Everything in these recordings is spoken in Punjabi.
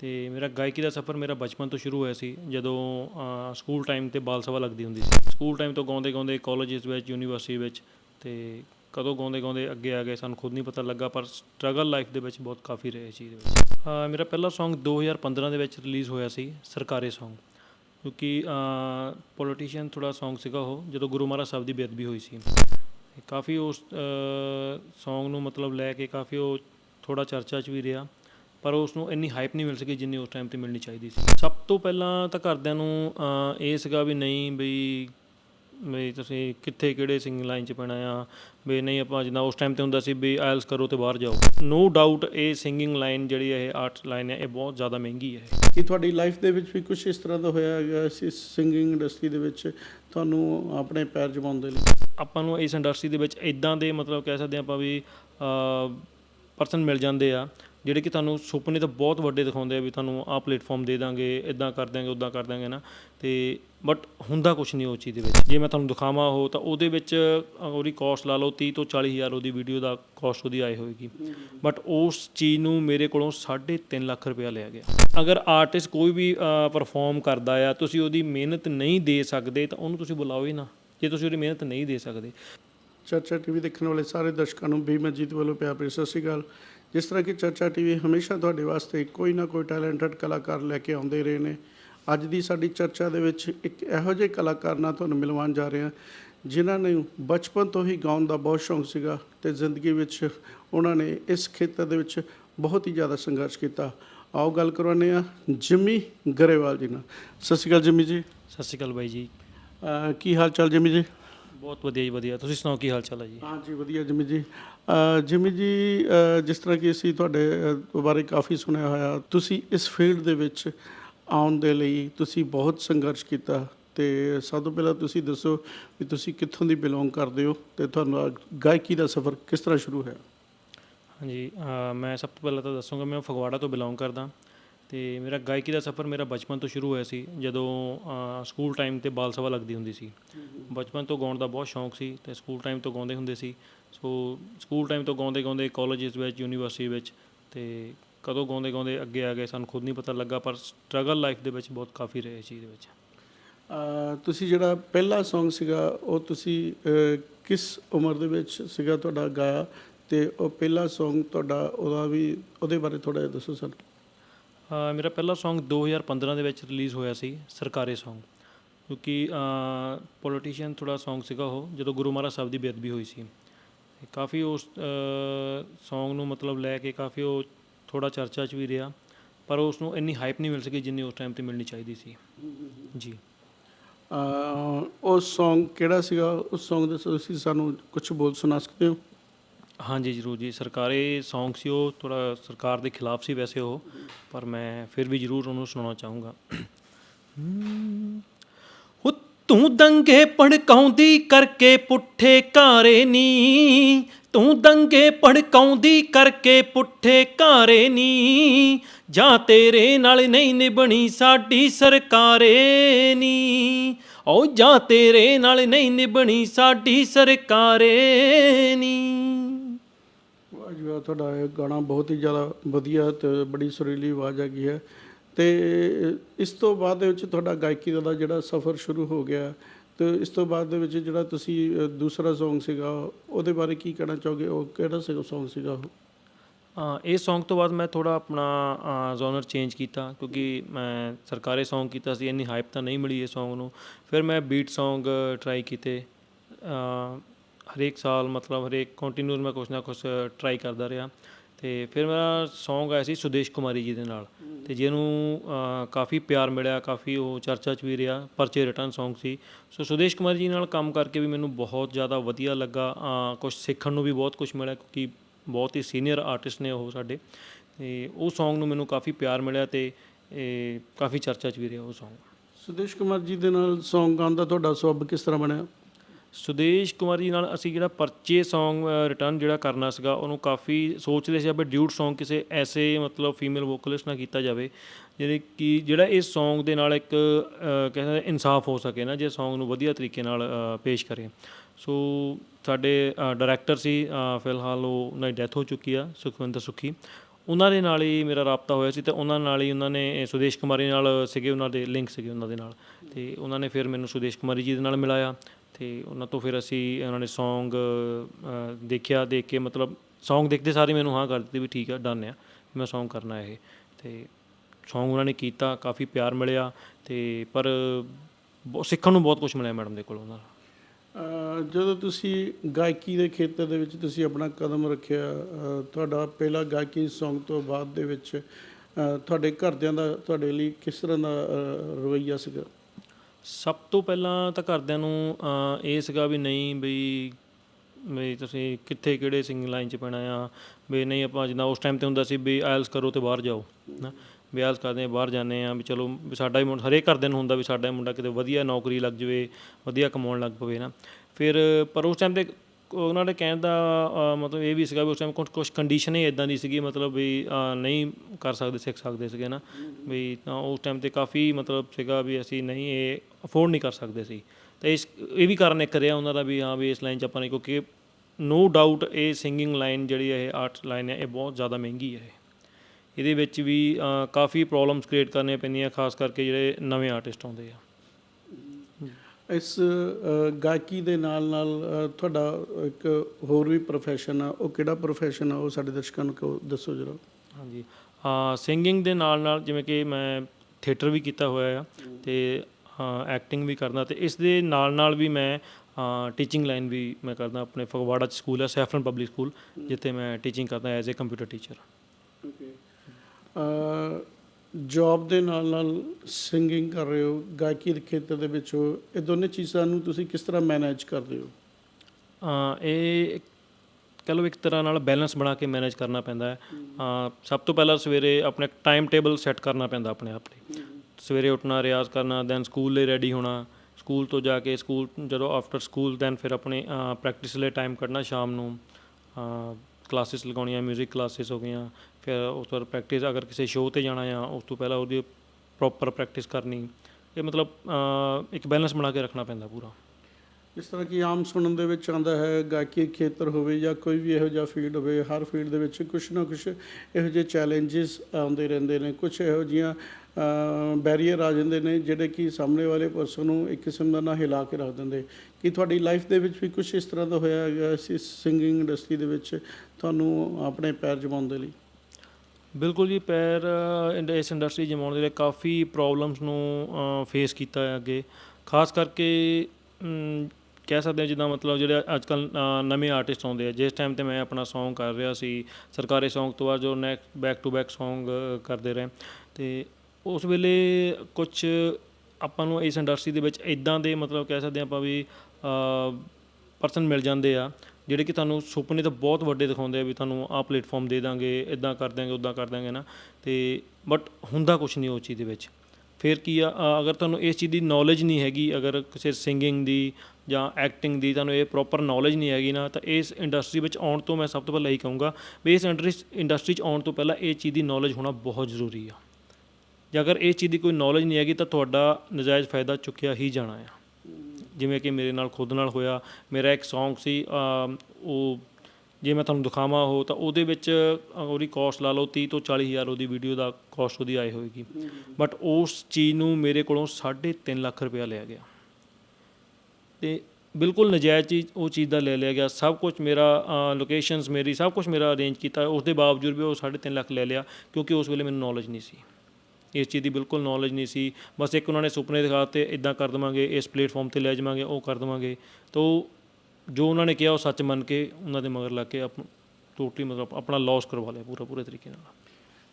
ਤੇ ਮੇਰਾ ਗਾਇਕੀ ਦਾ ਸਫ਼ਰ ਮੇਰਾ ਬਚਪਨ ਤੋਂ ਸ਼ੁਰੂ ਹੋਇਆ ਸੀ ਜਦੋਂ ਸਕੂਲ ਟਾਈਮ ਤੇ ਬਾਲ ਸਭਾ ਲੱਗਦੀ ਹੁੰਦੀ ਸੀ। ਸਕੂਲ ਟਾਈਮ ਤੋਂ ਗਾਉਂਦੇ ਗਾਉਂਦੇ ਕਾਲਜਿਸ ਵਿੱਚ ਯੂਨੀਵਰਸਿਟੀ ਵਿੱਚ ਤੇ ਕਦੋਂ ਗਾਉਂਦੇ ਗਾਉਂਦੇ ਅੱਗੇ ਆ ਗਏ ਸਾਨੂੰ ਖੁਦ ਨਹੀਂ ਪਤਾ ਲੱਗਾ ਪਰ ਸਟਰਗਲ ਲਾਈਫ ਦੇ ਵਿੱਚ ਬਹੁਤ ਕਾਫੀ ਰਹੇ ਚੀਜ਼ ਦੇ ਵਿੱਚ। ਅ, ਮੇਰਾ ਪਹਿਲਾ Song 2015 ਦੇ ਵਿੱਚ ਰਿਲੀਜ਼ ਹੋਇਆ ਸੀ ਸਰਕਾਰੇ Song ਕਿਉਂਕਿ ਪੋਲੀਟੀਸ਼ੀਅਨ ਥੋੜਾ Song ਸੀਗਾ ਉਹ ਜਦੋਂ ਗੁਰੂ ਮਹਾਰਾਜ ਸਾਹਿਬ ਦੀ ਬੇਅਦਬੀ ਹੋਈ ਸੀ। ਕਾਫੀ ਉਸ Song ਨੂੰ ਮਤਲਬ ਲੈ ਕੇ ਕਾਫੀ ਉਹ ਥੋੜਾ ਚਰਚਾ 'ਚ ਵੀ ਰਿਹਾ। ਪਰ ਉਸ ਨੂੰ ਇੰਨੀ ਹਾਈਪ ਨਹੀਂ ਮਿਲ ਸਕੀ ਜਿੰਨੀ ਉਸ ਟਾਈਮ ਤੇ ਮਿਲਣੀ ਚਾਹੀਦੀ ਸੀ। ਸਭ ਤੋਂ ਪਹਿਲਾਂ ਤਾਂ ਘਰਦਿਆਂ ਨੂੰ ਇਹ ਸੀਗਾ ਵੀ ਨਹੀਂ ਬਈ ਵੀ ਤੁਸੀਂ ਕਿੱਥੇ ਕਿਹੜੇ ਸਿੰਗਿੰਗ ਲਾਈਨ 'ਚ ਪੈਣਾ ਆ ਵੀ ਨਹੀਂ ਆਪਾਂ ਜਿੱਦਾਂ ਉਸ ਟਾਈਮ ਤੇ ਹੁੰਦਾ ਸੀ ਵੀ ਆਇਲਸ ਕਰੋ ਤੇ ਬਾਹਰ ਜਾਓ। ਨੋ ਡਾਊਟ ਇਹ ਸਿੰਗਿੰਗ ਲਾਈਨ ਜਿਹੜੀ ਇਹ ਆਰਟ ਲਾਈਨ ਹੈ ਇਹ ਬਹੁਤ ਜ਼ਿਆਦਾ ਮਹਿੰਗੀ ਹੈ ਕੀ ਤੁਹਾਡੀ ਲਾਈਫ ਦੇ ਵਿੱਚ ਵੀ ਕੁਝ ਇਸ ਤਰ੍ਹਾਂ ਦਾ ਹੋਇਆ ਹੈਗਾ ਸੀ ਸਿੰਗਿੰਗ ਇੰਡਸਟਰੀ ਦੇ ਵਿੱਚ ਤੁਹਾਨੂੰ ਆਪਣੇ ਪੈਰ ਜਮਾਉਣ ਦੇ ਲਈ? ਆਪਾਂ ਨੂੰ ਇਸ ਇੰਡਸਟਰੀ ਦੇ ਵਿੱਚ ਇਦਾਂ ਦੇ ਮਤਲਬ ਕਹਿ ਸਕਦੇ ਆਪਾਂ ਵੀ ਪਰਸਨ ਮਿਲ ਜਾਂਦੇ ਆ। ਜਿਹੜੇ ਕਿ ਤੁਹਾਨੂੰ ਸੁਪਨੇ ਤਾਂ ਬਹੁਤ ਵੱਡੇ ਦਿਖਾਉਂਦੇ ਆ ਵੀ ਤੁਹਾਨੂੰ ਆਹ ਪਲੇਟਫਾਰਮ ਦੇ ਦਾਂਗੇ ਇਦਾਂ ਕਰ ਦਾਂਗੇ ਉਦਾਂ ਕਰ ਦਾਂਗੇ ਨਾ। ਤੇ ਬਟ ਹੁੰਦਾ ਕੁਝ ਨਹੀਂ ਉਹ ਚੀਜ਼ ਦੇ ਵਿੱਚ। ਜੇ ਮੈਂ ਤੁਹਾਨੂੰ ਦਿਖਾਵਾਂ ਉਹ, ਤਾਂ ਉਹਦੇ ਵਿੱਚ ਉਹਦੀ ਕਾਸਟ ਲਾ ਲਓ 30 ਤੋਂ 40 ਹਜ਼ਾਰ ਉਹਦੀ ਵੀਡੀਓ ਦਾ ਕਾਸਟ ਉਹਦੀ ਆਈ ਹੋਏਗੀ। ਬਟ ਉਸ ਚੀਜ਼ ਨੂੰ ਮੇਰੇ ਕੋਲੋਂ 3.5 ਲੱਖ ਰੁਪਇਆ ਲਿਆ ਗਿਆ। ਅਗਰ ਆਰਟਿਸਟ ਕੋਈ ਵੀ ਪਰਫਾਰਮ ਕਰਦਾ ਆ, ਤੁਸੀਂ ਉਹਦੀ ਮਿਹਨਤ ਨਹੀਂ ਦੇ ਸਕਦੇ, ਤਾਂ ਉਹਨੂੰ ਤੁਸੀਂ ਬੁਲਾਓ ਹੀ ਨਾ। ਜੇ ਤੁਸੀਂ ਉਹਦੀ ਮਿਹਨਤ ਨਹੀਂ ਦੇ ਸਕਦੇ ਚਰਚਾ ਟੀਵੀ ਦੇਖਣ ਵਾਲੇ ਸਾਰੇ ਦਰਸ਼ਕਾਂ ਨੂੰ ਵੀ ਮਜੀਦ ਵੱਲੋਂ ਪਿਆਰ ਭਰੀ ਸਤਿ ਸ਼੍ਰੀ ਅਕਾਲ। ਜਿਸ ਤਰ੍ਹਾਂ ਕਿ ਚਰਚਾ ਟੀਵੀ ਹਮੇਸ਼ਾ ਤੁਹਾਡੇ ਵਾਸਤੇ ਕੋਈ ਨਾ ਕੋਈ ਟੈਲੈਂਟਡ ਕਲਾਕਾਰ ਲੈ ਕੇ ਆਉਂਦੇ ਰਹੇ ਨੇ। ਅੱਜ ਦੀ ਸਾਡੀ ਚਰਚਾ ਦੇ ਵਿੱਚ ਇੱਕ ਇਹੋ ਜਿਹੇ ਕਲਾਕਾਰ ਨਾਲ ਤੁਹਾਨੂੰ ਮਿਲਵਾਉਣ ਜਾ ਰਹੇ ਹਾਂ ਜਿਨ੍ਹਾਂ ਨੂੰ ਬਚਪਨ ਤੋਂ ਹੀ ਗਾਉਣ ਦਾ ਬਹੁਤ ਸ਼ੌਂਕ ਸੀਗਾ ਤੇ ਜ਼ਿੰਦਗੀ ਵਿੱਚ ਉਹਨਾਂ ਨੇ ਇਸ ਖੇਤਰ ਦੇ ਵਿੱਚ ਬਹੁਤ ਹੀ ਜ਼ਿਆਦਾ ਸੰਘਰਸ਼ ਕੀਤਾ। ਆਓ ਗੱਲ ਕਰਵਾਉਂਦੇ ਆ ਜਿਮੀ ਗਰੇਵਾਲ ਜੀ ਨਾਲ। ਸਤਿ ਸ਼੍ਰੀ ਅਕਾਲ ਜਿਮੀ ਜੀ। ਸਤਿ ਸ਼੍ਰੀ ਅਕਾਲ ਬਾਈ ਜੀ। ਕੀ ਹਾਲ ਚਾਲ ਜਿਮੀ ਜੀ? ਬਹੁਤ ਵਧੀਆ ਜੀ ਵਧੀਆ। ਤੁਸੀਂ ਸੁਣਾਓ ਕੀ ਹਾਲ ਚਾਲ ਹੈ ਜੀ? ਹਾਂ ਜੀ ਵਧੀਆ ਜਿਮੀ ਜੀ। ਜਿਮੀ ਜੀ ਜਿਸ ਤਰ੍ਹਾਂ ਕਿ ਅਸੀਂ ਤੁਹਾਡੇ ਬਾਰੇ ਕਾਫੀ ਸੁਣਿਆ ਹੋਇਆ ਤੁਸੀਂ ਇਸ ਫੀਲਡ ਦੇ ਵਿੱਚ ਆਉਣ ਦੇ ਲਈ ਤੁਸੀਂ ਬਹੁਤ ਸੰਘਰਸ਼ ਕੀਤਾ ਤੇ ਸਭ ਤੋਂ ਪਹਿਲਾਂ ਤੁਸੀਂ ਦੱਸੋ ਵੀ ਤੁਸੀਂ ਕਿੱਥੋਂ ਦੀ ਬਿਲੋਂਗ ਕਰਦੇ ਹੋ ਤੇ ਤੁਹਾਨੂੰ ਆਹ ਗਾਇਕੀ ਦਾ ਸਫ਼ਰ ਕਿਸ ਤਰ੍ਹਾਂ ਸ਼ੁਰੂ ਹੋਇਆ? ਹਾਂਜੀ ਅਹ ਮੈਂ ਸਭ ਤੋਂ ਪਹਿਲਾਂ ਤਾਂ ਦੱਸੂਗਾ ਮੈਂ ਫਗਵਾੜਾ ਤੋਂ ਬਿਲੋਂਗ ਕਰਦਾ। ਅਤੇ ਮੇਰਾ ਗਾਇਕੀ ਦਾ ਸਫ਼ਰ ਮੇਰਾ ਬਚਪਨ ਤੋਂ ਸ਼ੁਰੂ ਹੋਇਆ ਸੀ, ਜਦੋਂ ਸਕੂਲ ਟਾਈਮ ਤੇ ਬਾਲ ਸਭਾ ਲੱਗਦੀ ਹੁੰਦੀ ਸੀ। ਬਚਪਨ ਤੋਂ ਗਾਉਣ ਦਾ ਬਹੁਤ ਸ਼ੌਂਕ ਸੀ ਅਤੇ ਸਕੂਲ ਟਾਈਮ ਤੋਂ ਗਾਉਂਦੇ ਹੁੰਦੇ ਸੀ। ਸੋ ਸਕੂਲ ਟਾਈਮ ਤੋਂ ਗਾਉਂਦੇ ਗਾਉਂਦੇ ਕਾਲਜਿਸ ਵਿੱਚ ਯੂਨੀਵਰਸਿਟੀ ਵਿੱਚ ਅਤੇ ਕਦੋਂ ਗਾਉਂਦੇ ਗਾਉਂਦੇ ਅੱਗੇ ਆ ਗਏ, ਸਾਨੂੰ ਖੁਦ ਨਹੀਂ ਪਤਾ ਲੱਗਾ, ਪਰ ਸਟਰਗਲ ਲਾਈਫ ਦੇ ਵਿੱਚ ਬਹੁਤ ਕਾਫੀ ਰਹੇ ਚੀਜ਼ ਦੇ ਵਿੱਚ। ਤੁਸੀਂ ਜਿਹੜਾ ਪਹਿਲਾ Song ਸੀਗਾ, ਉਹ ਤੁਸੀਂ ਕਿਸ ਉਮਰ ਦੇ ਵਿੱਚ ਸੀਗਾ ਤੁਹਾਡਾ ਗਾਇਆ? ਤੇ ਉਹ ਪਹਿਲਾ Song ਤੁਹਾਡਾ, ਉਹਦਾ ਵੀ, ਉਹਦੇ ਬਾਰੇ ਥੋੜਾ ਜਿਹਾ ਦੱਸੋ ਸਾਨੂੰ। ਮੇਰਾ ਪਹਿਲਾ Song 2015 ਦੇ ਵਿੱਚ ਰਿਲੀਜ਼ ਹੋਇਆ ਸੀ, ਸਰਕਾਰੇ Song ਕਿਉਂਕਿ ਪੋਲੀਟੀਸ਼ੀਅਨ ਥੋੜਾ Song ਸੀਗਾ ਉਹ, ਜਦੋਂ ਗੁਰੂ ਮਹਾਰਾਜ ਸਾਹਿਬ ਦੀ ਬੇਅਦਬੀ ਹੋਈ ਸੀ। ਕਾਫੀ ਉਸ Song ਨੂੰ ਮਤਲਬ ਲੈ ਕੇ ਕਾਫੀ ਉਹ ਥੋੜਾ ਚਰਚਾ 'ਚ ਵੀ ਰਿਹਾ, ਪਰ ਉਸ ਨੂੰ ਇੰਨੀ ਹਾਈਪ ਨਹੀਂ ਮਿਲ ਸਕੀ ਜਿੰਨੀ ਉਸ ਟਾਈਮ ਤੇ ਮਿਲਣੀ ਚਾਹੀਦੀ ਸੀ। ਜੀ। ਉਹ Song ਕਿਹੜਾ ਸੀਗਾ? ਉਸ Song ਦੇ ਤੁਸੀਂ ਸਾਨੂੰ ਕੁਝ ਬੋਲ ਸੁਣਾ ਸਕਦੇ ਹੋ? ਹਾਂਜੀ, ਜ਼ਰੂਰ ਜੀ। ਸਰਕਾਰੀ Song ਸੀ ਉਹ ਥੋੜਾ ਸਰਕਾਰ ਦੇ ਖਿਲਾਫ ਸੀ ਵੈਸੇ ਉਹ, ਪਰ ਮੈਂ ਫਿਰ ਵੀ ਜ਼ਰੂਰ ਉਹਨੂੰ ਸੁਣਾਉਣਾ ਚਾਹੂੰਗਾ। ਹੋ ਤੂੰ ਦੰਗੇ ਭੜਕਾਉਂਦੀ ਕਰਕੇ ਪੁੱਠੇ ਘਾਰੇ ਨੀ। ਤੂੰ ਦੰਗੇ ਭੜਕਾਉਂਦੀ ਕਰਕੇ ਪੁੱਠੇ ਘਾਰੇ ਨੀ। ਜਾਂ ਤੇਰੇ ਨਾਲ ਨਹੀਂ ਨਿਭਣੀ ਸਾਡੀ ਸਰਕਾਰੇ ਨੀ। ਓ ਜਾਂ ਤੇਰੇ ਨਾਲ ਨਹੀਂ ਨਿਭਣੀ ਸਾਡੀ ਸਰਕਾਰੇ ਨੀ। ਵਾਹ ਤੁਹਾਡਾ ਇਹ ਗਾਣਾ ਬਹੁਤ ਹੀ ਜ਼ਿਆਦਾ ਵਧੀਆ ਤੇ ਬੜੀ ਸੁਰੀਲੀ ਆਵਾਜ਼ ਹੈਗੀ ਹੈ। ਤੇ ਇਸ ਤੋਂ ਬਾਅਦ ਦੇ ਵਿੱਚ ਤੁਹਾਡਾ ਗਾਇਕੀ ਦਾ ਜਿਹੜਾ ਸਫ਼ਰ ਸ਼ੁਰੂ ਹੋ ਗਿਆ ਤੇ ਇਸ ਤੋਂ ਬਾਅਦ ਦੇ ਵਿੱਚ ਜਿਹੜਾ ਤੁਸੀਂ ਦੂਸਰਾ Song ਸੀਗਾ ਉਹਦੇ ਬਾਰੇ ਕੀ ਕਹਿਣਾ ਚਾਹੋਗੇ? ਉਹ ਕਿਹੜਾ ਸੀਗਾ Song ਸੀਗਾ ਉਹ? ਅ, ਇਸ Song ਤੋਂ ਬਾਅਦ ਮੈਂ ਥੋੜਾ ਆਪਣਾ ਜ਼ੋਨਰ ਚੇਂਜ ਕੀਤਾ ਕਿਉਂਕਿ ਮੈਂ ਸਰਕਾਰੀ Song ਕੀਤਾ ਸੀ ਇੰਨੀ ਹਾਈਪ ਤਾਂ ਨਹੀਂ ਮਿਲੀ ਇਹ Song ਨੂੰ। ਫਿਰ ਮੈਂ ਬੀਟ Song ਟਰਾਈ ਕੀਤੇ ਹਰੇਕ ਸਾਲ ਮਤਲਬ ਹਰੇਕ ਕੰਟੀਨਿਊਸ ਮੈਂ ਕੁਛ ਨਾ ਕੁਛ ਟਰਾਈ ਕਰਦਾ ਰਿਹਾ ਤੇ ਫਿਰ ਮੇਰਾ Song ਆਇਆ ਸੀ ਸੁਦੇਸ਼ ਕੁਮਾਰੀ ਜੀ ਦੇ ਨਾਲ ਤੇ ਜਿਹਨੂੰ ਕਾਫੀ ਪਿਆਰ ਮਿਲਿਆ ਕਾਫੀ ਉਹ ਚਰਚਾ 'ਚ ਵੀ ਰਿਹਾ ਪਰਚੇ ਰਿਟਰਨ Song ਸੀ। ਸੋ ਸੁਦੇਸ਼ ਕੁਮਾਰ ਜੀ ਨਾਲ ਕੰਮ ਕਰਕੇ ਵੀ ਮੈਨੂੰ ਬਹੁਤ ਜ਼ਿਆਦਾ ਵਧੀਆ ਲੱਗਾ ਕੁਝ ਸਿੱਖਣ ਨੂੰ ਵੀ ਬਹੁਤ ਕੁਝ ਮਿਲਿਆ ਕਿਉਂਕਿ ਬਹੁਤ ਹੀ ਸੀਨੀਅਰ ਆਰਟਿਸਟ ਨੇ ਉਹ ਸਾਡੇ। ਤੇ ਉਹ Song ਨੂੰ ਮੈਨੂੰ ਕਾਫੀ ਪਿਆਰ ਮਿਲਿਆ ਤੇ ਕਾਫੀ ਚਰਚਾ 'ਚ ਵੀ ਰਿਹਾ ਉਹ Song ਸੁਦੇਸ਼ ਕੁਮਾਰ ਜੀ ਦੇ ਨਾਲ Song ਗਾਉਣ ਦਾ ਤੁਹਾਡਾ ਸਬਬ ਕਿਸ ਤਰ੍ਹਾਂ ਬਣਿਆ? ਸੁਦੇਸ਼ ਕੁਮਾਰ ਜੀ ਨਾਲ ਅਸੀਂ ਜਿਹੜਾ ਪਰਚੇ Song ਰਿਟਰਨ ਜਿਹੜਾ ਕਰਨਾ ਸੀਗਾ ਉਹਨੂੰ ਕਾਫੀ ਸੋਚ ਰਹੇ ਸੀ ਕਿ ਡਿਊਟ Song ਕਿਸੇ ਐਸੇ ਮਤਲਬ ਫੀਮੇਲ ਵੋਕਲਿਸਟ ਨਾਲ ਕੀਤਾ ਜਾਵੇ ਜਿਹੜੇ ਕਿ ਜਿਹੜਾ ਇਸ Song ਦੇ ਨਾਲ ਇੱਕ ਅ, ਕਹਿੰਦੇ ਇਨਸਾਫ ਹੋ ਸਕੇ ਨਾ ਜੇ Song ਨੂੰ ਵਧੀਆ ਤਰੀਕੇ ਨਾਲ ਪੇਸ਼ ਕਰੇ। ਸੋ ਸਾਡੇ ਡਾਇਰੈਕਟਰ ਸੀ ਫਿਲਹਾਲ ਉਹ ਉਹਨਾਂ ਦੀ ਡੈਥ ਹੋ ਚੁੱਕੀ ਆ ਸੁਖਵਿੰਦਰ ਸੁਖੀ। ਉਹਨਾਂ ਦੇ ਨਾਲ ਹੀ ਮੇਰਾ ਰਾਬਤਾ ਹੋਇਆ ਸੀ ਤੇ ਉਹਨਾਂ ਨਾਲ ਹੀ ਉਹਨਾਂ ਨੇ ਸੁਦੇਸ਼ ਕੁਮਾਰੀ ਨਾਲ ਸੀਗੇ ਉਹਨਾਂ ਦੇ ਲਿੰਕ ਸੀਗੇ ਉਹਨਾਂ ਦੇ ਨਾਲ। ਤੇ ਉਹਨਾਂ ਨੇ ਫਿਰ ਮੈਨੂੰ ਸੁਦੇਸ਼ ਕੁਮਾਰੀ ਜੀ ਦੇ ਨਾਲ ਮਿਲਾਇਆ। ਤੇ ਉਹਨਾਂ ਤੋਂ ਫਿਰ ਅਸੀਂ ਉਹਨਾਂ ਨੇ Song ਦੇਖਿਆ, ਦੇਖ ਕੇ ਮਤਲਬ Song ਦੇਖਦੇ ਸਾਰੇ ਮੈਨੂੰ ਹਾਂ ਕਰ ਦਿੱਤੀ ਵੀ ਠੀਕ ਆ ਡਨ ਆ। ਮੈਂ Song ਕਰਨਾ ਇਹ। ਤੇ Song ਉਹਨਾਂ ਨੇ ਕੀਤਾ, ਕਾਫੀ ਪਿਆਰ ਮਿਲਿਆ ਤੇ ਪਰ ਬਹੁਤ ਸਿੱਖਣ ਨੂੰ ਬਹੁਤ ਕੁਝ ਮਿਲਿਆ ਮੈਡਮ ਦੇ ਕੋਲ ਉਹਨਾਂ ਦਾ ਜਦੋਂ ਤੁਸੀਂ ਗਾਇਕੀ ਦੇ ਖੇਤਰ ਦੇ ਵਿੱਚ ਤੁਸੀਂ ਆਪਣਾ ਕਦਮ ਰੱਖਿਆ ਤੁਹਾਡਾ ਪਹਿਲਾ ਗਾਇਕੀ Song ਤੋਂ ਬਾਅਦ ਦੇ ਵਿੱਚ ਤੁਹਾਡੇ ਘਰਦਿਆਂ ਦਾ, ਤੁਹਾਡੇ ਲਈ ਕਿਸ ਤਰ੍ਹਾਂ ਦਾ, ਅਹ, ਰਵੱਈਆ ਸੀਗਾ? ਸਭ ਤੋਂ ਪਹਿਲਾਂ ਤਾਂ ਘਰਦਿਆਂ ਨੂੰ ਇਹ ਸੀਗਾ ਵੀ ਨਹੀਂ ਬਈ ਵੀ ਤੁਸੀਂ ਕਿੱਥੇ ਕਿਹੜੇ ਸਿੰਗਿੰਗ ਲਾਈਨ 'ਚ ਪੈਣਾ ਆ ਵੀ ਨਹੀਂ ਆਪਾਂ ਜਿੱਦਾਂ ਉਸ ਟਾਈਮ ਤੇ ਹੁੰਦਾ ਸੀ ਵੀ ਆਇਲਸ ਕਰੋ ਤੇ ਬਾਹਰ ਜਾਓ ਨਾ ਵੀ ਆਇਲਸ ਕਰਦੇ ਆ, ਬਾਹਰ ਜਾਂਦੇ ਆ, ਵੀ ਚਲੋ ਵੀ ਸਾਡਾ ਹੀ ਮੁੰਡਾ, ਹਰੇਕ ਘਰਦਿਆਂ ਨੂੰ ਹੁੰਦਾ ਵੀ ਸਾਡਾ ਹੀ ਮੁੰਡਾ ਕਿਤੇ ਵਧੀਆ ਨੌਕਰੀ ਲੱਗ ਜਾਵੇ, ਵਧੀਆ ਕਮਾਉਣ ਲੱਗ ਪਵੇ ਨਾ ਫਿਰ, ਪਰ ਉਸ ਟਾਈਮ ਤੇ ਉਹਨਾਂ ਦੇ ਕਹਿਣ ਦਾ ਮਤਲਬ ਇਹ ਵੀ ਸੀਗਾ ਵੀ ਉਸ ਟਾਈਮ ਕੁਝ ਕੁਝ ਕੰਡੀਸ਼ਨ ਹੀ ਇਦਾਂ ਦੀ ਸੀਗੀ, ਮਤਲਬ ਵੀ ਨਹੀਂ ਕਰ ਸਕਦੇ, ਸਿੱਖ ਸਕਦੇ ਸੀਗੇ ਨਾ ਵੀ ਤਾਂ ਉਸ ਟਾਈਮ ਤੇ ਕਾਫੀ ਮਤਲਬ ਸੀਗਾ ਵੀ ਅਸੀਂ ਨਹੀਂ, ਇਹ ਅਫੋਰਡ ਨਹੀਂ ਕਰ ਸਕਦੇ ਸੀ। ਤੇ ਇਸ ਇਹ ਵੀ ਕਾਰਨ ਇੱਕ ਰਿਹਾ ਉਹਨਾਂ ਦਾ ਵੀ ਹਾਂ ਵੀ ਇਸ ਲਾਈਨ 'ਚ ਆਪਾਂ ਨਹੀਂ ਕਿਉਂਕਿ ਨੋ ਡਾਊਟ ਇਹ ਸਿੰਗਿੰਗ ਲਾਈਨ ਜਿਹੜੀ ਇਹ ਆਰਟ ਲਾਈਨ ਹੈ ਇਹ ਬਹੁਤ ਜ਼ਿਆਦਾ ਮਹਿੰਗੀ ਹੈ ਇਹਦੇ ਵਿੱਚ ਵੀ ਕਾਫੀ ਪ੍ਰੋਬਲਮਸ ਕ੍ਰੀਏਟ ਕਰਨੀਆਂ ਪੈਂਦੀਆਂ ਖਾਸ ਕਰਕੇ ਜਿਹੜੇ ਨਵੇਂ ਆਰਟਿਸਟ ਆਉਂਦੇ ਆ। ਇਸ ਗਾਇਕੀ ਦੇ ਨਾਲ ਨਾਲ ਤੁਹਾਡਾ ਇੱਕ ਹੋਰ ਵੀ ਪ੍ਰੋਫੈਸ਼ਨ ਆ ਉਹ ਕਿਹੜਾ ਪ੍ਰੋਫੈਸ਼ਨ ਆ ਉਹ ਸਾਡੇ ਦਰਸ਼ਕਾਂ ਨੂੰ ਦੱਸੋ ਜਰਾ। ਹਾਂਜੀ। ਸਿੰਗਿੰਗ ਦੇ ਨਾਲ ਨਾਲ ਜਿਵੇਂ ਕਿ ਮੈਂ ਥੀਏਟਰ ਵੀ ਕੀਤਾ ਹੋਇਆ ਆ ਤੇ ਐਕਟਿੰਗ ਵੀ ਕਰਦਾ ਤੇ ਇਸ ਦੇ ਨਾਲ ਨਾਲ ਵੀ ਮੈਂ ਟੀਚਿੰਗ ਲਾਈਨ ਵੀ ਮੈਂ ਕਰਦਾ ਆਪਣੇ ਫਗਵਾੜਾ ਚ ਸਕੂਲ ਹੈ ਸੈਫਰਨ ਪਬਲਿਕ ਸਕੂਲ ਜਿੱਥੇ ਮੈਂ ਟੀਚਿੰਗ ਕਰਦਾ as a computer teacher job ਦੇ ਨਾਲ ਨਾਲ ਸਿੰਗਿੰਗ ਕਰ ਰਹੇ ਹੋ ਗਾਇਕੀ ਦੇ ਖੇਤਰ ਦੇ ਵਿੱਚ ਹੋ ਇਹ ਦੋਨੇ ਚੀਜ਼ਾਂ ਨੂੰ ਤੁਸੀਂ ਕਿਸ ਤਰ੍ਹਾਂ ਮੈਨੇਜ ਕਰਦੇ ਹੋ? ਇਹ ਕਹ ਲਓ ਇੱਕ ਤਰ੍ਹਾਂ ਨਾਲ ਬੈਲੈਂਸ ਬਣਾ ਕੇ ਮੈਨੇਜ ਕਰਨਾ ਪੈਂਦਾ ਹੈ। ਸਭ ਤੋਂ ਪਹਿਲਾਂ ਸਵੇਰੇ ਆਪਣੇ ਟਾਈਮ ਟੇਬਲ ਸੈੱਟ ਕਰਨਾ ਪੈਂਦਾ ਆਪਣੇ ਆਪ ਲਈ ਸਵੇਰੇ ਉੱਠਣਾ, ਰਿਆਜ਼ ਕਰਨਾ ਦੈਨ ਸਕੂਲ ਲਈ ਰੈਡੀ ਹੋਣਾ। ਸਕੂਲ ਤੋਂ ਜਾ ਕੇ ਸਕੂਲ ਜਦੋਂ ਆਫਟਰ ਸਕੂਲ ਦੈਨ ਫਿਰ ਆਪਣੇ ਪ੍ਰੈਕਟਿਸ ਲਈ ਟਾਈਮ ਕੱਢਣਾ ਸ਼ਾਮ ਨੂੰ। ਕਲਾਸਿਸ ਲਗਾਉਣੀਆਂ 뮤직 ਕਲਾਸਿਸ ਹੋ ਗਈਆਂ। ਫਿਰ ਉਸ ਤੋਂ ਬਾਅਦ ਪ੍ਰੈਕਟਿਸ ਅਗਰ ਕਿਸੇ ਸ਼ੋਅ ਤੇ ਜਾਣਾ ਆ, ਉਸ ਤੋਂ ਪਹਿਲਾਂ ਉਹਦੀ ਪ੍ਰੋਪਰ ਪ੍ਰੈਕਟਿਸ ਕਰਨੀ। ਇਹ ਮਤਲਬ ਇੱਕ ਬੈਲੈਂਸ ਬਣਾ ਕੇ ਰੱਖਣਾ ਪੈਂਦਾ ਪੂਰਾ। ਜਿਸ ਤਰ੍ਹਾਂ ਕਿ ਆਮ ਸੁਣਨ ਦੇ ਵਿੱਚ ਆਉਂਦਾ ਹੈ, ਗਾਇਕੀ ਖੇਤਰ ਹੋਵੇ ਜਾਂ ਕੋਈ ਵੀ ਇਹੋ ਜਿਹਾ ਫੀਲਡ ਹੋਵੇ, ਹਰ ਫੀਲਡ ਦੇ ਵਿੱਚ ਕੁਛ ਨਾ ਕੁਛ ਇਹੋ ਜਿਹੇ ਚੈਲੰਜਸ ਆਉਂਦੇ ਰਹਿੰਦੇ ਨੇ। ਕੁਛ ਇਹੋ ਜਿਹੀਆਂ ਬੈਰੀਅਰ ਆ ਜਾਂਦੇ ਨੇ, ਜਿਹੜੇ ਕਿ ਸਾਹਮਣੇ ਵਾਲੇ ਪਰਸਨ ਨੂੰ ਇੱਕ ਕਿਸਮ ਦਾ ਨਾ ਹਿਲਾ ਕੇ ਰੱਖ ਦਿੰਦੇ। ਕਿ ਤੁਹਾਡੀ ਲਾਈਫ ਦੇ ਵਿੱਚ ਵੀ ਕੁਛ ਇਸ ਤਰ੍ਹਾਂ ਦਾ ਹੋਇਆ ਹੈਗਾ, ਇਸ ਸਿੰਗਿੰਗ ਇੰਡਸਟਰੀ ਦੇ ਵਿੱਚ, ਤੁਹਾਨੂੰ ਆਪਣੇ ਪੈਰ ਜਮਾਉਣ ਦੇ ਲਈ? ਬਿਲਕੁਲ ਜੀ, ਪੈਰ ਇੰਡ- ਇਸ ਇੰਡਸਟਰੀ ਜਮਾਉਣ ਦੇ ਲਈ ਕਾਫੀ ਪ੍ਰੋਬਲਮਸ ਨੂੰ ਫੇਸ ਕੀਤਾ ਹੈ ਅੱਗੇ। ਖਾਸ ਕਰਕੇ ਕਹਿ ਸਕਦੇ ਹਾਂ ਜਿੱਦਾਂ ਮਤਲਬ ਜਿਹੜੇ ਅੱਜ ਕੱਲ ਨਵੇਂ ਆਰਟਿਸਟ ਆਉਂਦੇ ਆ। ਜਿਸ ਟਾਈਮ ਤੇ ਮੈਂ ਆਪਣਾ Song ਕਰ ਰਿਹਾ ਸੀ, ਸਰਕਾਰੀ Song ਤੋਂ ਬਾਅਦ ਜੋ next back to back Song ਕਰਦੇ ਰਹੇ। ਤੇ ਉਸ ਵੇਲੇ ਕੁਛ ਆਪਾਂ ਨੂੰ ਇਸ ਇੰਡਸਟਰੀ ਦੇ ਵਿੱਚ ਇੱਦਾਂ ਦੇ ਮਤਲਬ ਕਹਿ ਸਕਦੇ ਹਾਂ ਆਪਾਂ ਵੀ ਪਰਸਨ ਮਿਲ ਜਾਂਦੇ ਆ, ਜਿਹੜੇ ਕਿ ਤੁਹਾਨੂੰ ਸੁਪਨੇ ਤਾਂ ਬਹੁਤ ਵੱਡੇ ਦਿਖਾਉਂਦੇ ਆ ਵੀ ਤੁਹਾਨੂੰ ਆਹ ਪਲੇਟਫਾਰਮ ਦੇ ਦਾਂਗੇ ਇਦਾਂ ਕਰ ਦਾਂਗੇ ਉਦਾਂ ਕਰ ਦਾਂਗੇ ਨਾ। ਤੇ ਬਟ ਹੁੰਦਾ ਕੁਝ ਨਹੀਂ ਉਸ ਚੀਜ਼ ਦੇ ਵਿੱਚ। ਫਿਰ ਕੀ ਆ ਅਗਰ ਤੁਹਾਨੂੰ ਇਸ ਚੀਜ਼ ਦੀ ਨੌਲੇਜ ਨਹੀਂ ਹੈਗੀ, ਅਗਰ ਕਿਸੇ ਸਿੰਗਿੰਗ ਦੀ ਜਾਂ ਐਕਟਿੰਗ ਦੀ ਤੁਹਾਨੂੰ ਇਹ ਪ੍ਰੋਪਰ ਨੌਲੇਜ ਨਹੀਂ ਹੈਗੀ ਨਾ, ਤਾਂ ਇਸ ਇੰਡਸਟਰੀ ਵਿੱਚ ਆਉਣ ਤੋਂ ਮੈਂ ਸਭ ਤੋਂ ਪਹਿਲਾਂ ਇਹੀ ਕਹੂੰਗਾ ਵੀ ਇਸ ਇੰਡਸਟਰੀ 'ਚ ਆਉਣ ਤੋਂ ਪਹਿਲਾਂ ਇਹ ਚੀਜ਼ ਦੀ ਨੌਲੇਜ ਹੋਣਾ ਬਹੁਤ ਜ਼ਰੂਰੀ ਆ। ਜੇ ਅਗਰ ਇਸ ਚੀਜ਼ ਦੀ ਕੋਈ ਨੌਲੇਜ ਨਹੀਂ ਹੈਗੀ ਤਾਂ ਤੁਹਾਡਾ ਨਜਾਇਜ਼ ਫਾਇਦਾ ਚੁੱਕਿਆ ਹੀ ਜਾਣਾ ਆ। ਜਿਵੇਂ ਕਿ ਮੇਰੇ ਨਾਲ ਖੁਦ ਨਾਲ ਹੋਇਆ, ਮੇਰਾ ਇੱਕ Song ਸੀ ਉਹ ਜੇ ਮੈਂ ਤੁਹਾਨੂੰ ਦਿਖਾਵਾਂ ਉਹ, ਤਾਂ ਉਹਦੇ ਵਿੱਚ ਉਹਦੀ ਕਾਸਟ ਲਾ ਲਓ 30 ਤੋਂ 40 ਹਜ਼ਾਰ ਉਹਦੀ ਵੀਡੀਓ ਦਾ ਕਾਸਟ ਉਹਦੀ ਆਈ ਹੋਏਗੀ। ਬਟ ਉਸ ਚੀਜ਼ ਨੂੰ ਮੇਰੇ ਕੋਲੋਂ 3.5 ਲੱਖ ਰੁਪਇਆ ਲਿਆ ਗਿਆ। ਤੇ ਬਿਲਕੁਲ ਨਜਾਇਜ਼ ਚੀਜ਼, ਉਹ ਚੀਜ਼ ਦਾ ਲੈ ਲਿਆ ਗਿਆ। ਸਭ ਕੁਝ ਮੇਰਾ ਲੋਕੇਸ਼ਨਸ ਮੇਰੀ ਸਭ ਕੁਝ ਮੇਰਾ ਅਰੇਂਜ ਕੀਤਾ। ਉਸ ਦੇ ਬਾਵਜੂਦ ਵੀ ਉਹ 3.5 ਲੱਖ ਲੈ ਲਿਆ, ਕਿਉਂਕਿ ਉਸ ਵੇਲੇ ਮੈਨੂੰ ਨੌਲੇਜ ਨਹੀਂ ਸੀ। ਇਸ ਚੀਜ਼ ਦੀ ਬਿਲਕੁਲ ਨੌਲੇਜ ਨਹੀਂ ਸੀ। ਬਸ ਇੱਕ ਉਹਨਾਂ ਨੇ ਸੁਪਨੇ ਦਿਖਾਤੇ ਇਦਾਂ ਕਰ ਦੇਵਾਂਗੇ, ਇਸ ਪਲੇਟਫਾਰਮ ਤੇ ਲੈ ਜਾਵਾਂਗੇ, ਉਹ ਕਰ ਦੇਵਾਂਗੇ। ਤੋ ਜੋ ਉਹਨਾਂ ਨੇ ਕਿਹਾ ਉਹ ਸੱਚ ਮੰਨ ਕੇ ਉਹਨਾਂ ਦੇ ਮਗਰ ਲੱਗ ਕੇ ਆਪ ਟੋਟਲੀ ਮਤਲਬ ਆਪਣਾ ਲਾਸ ਕਰਵਾ ਲਿਆ ਪੂਰਾ ਪੂਰੇ ਤਰੀਕੇ ਨਾਲ।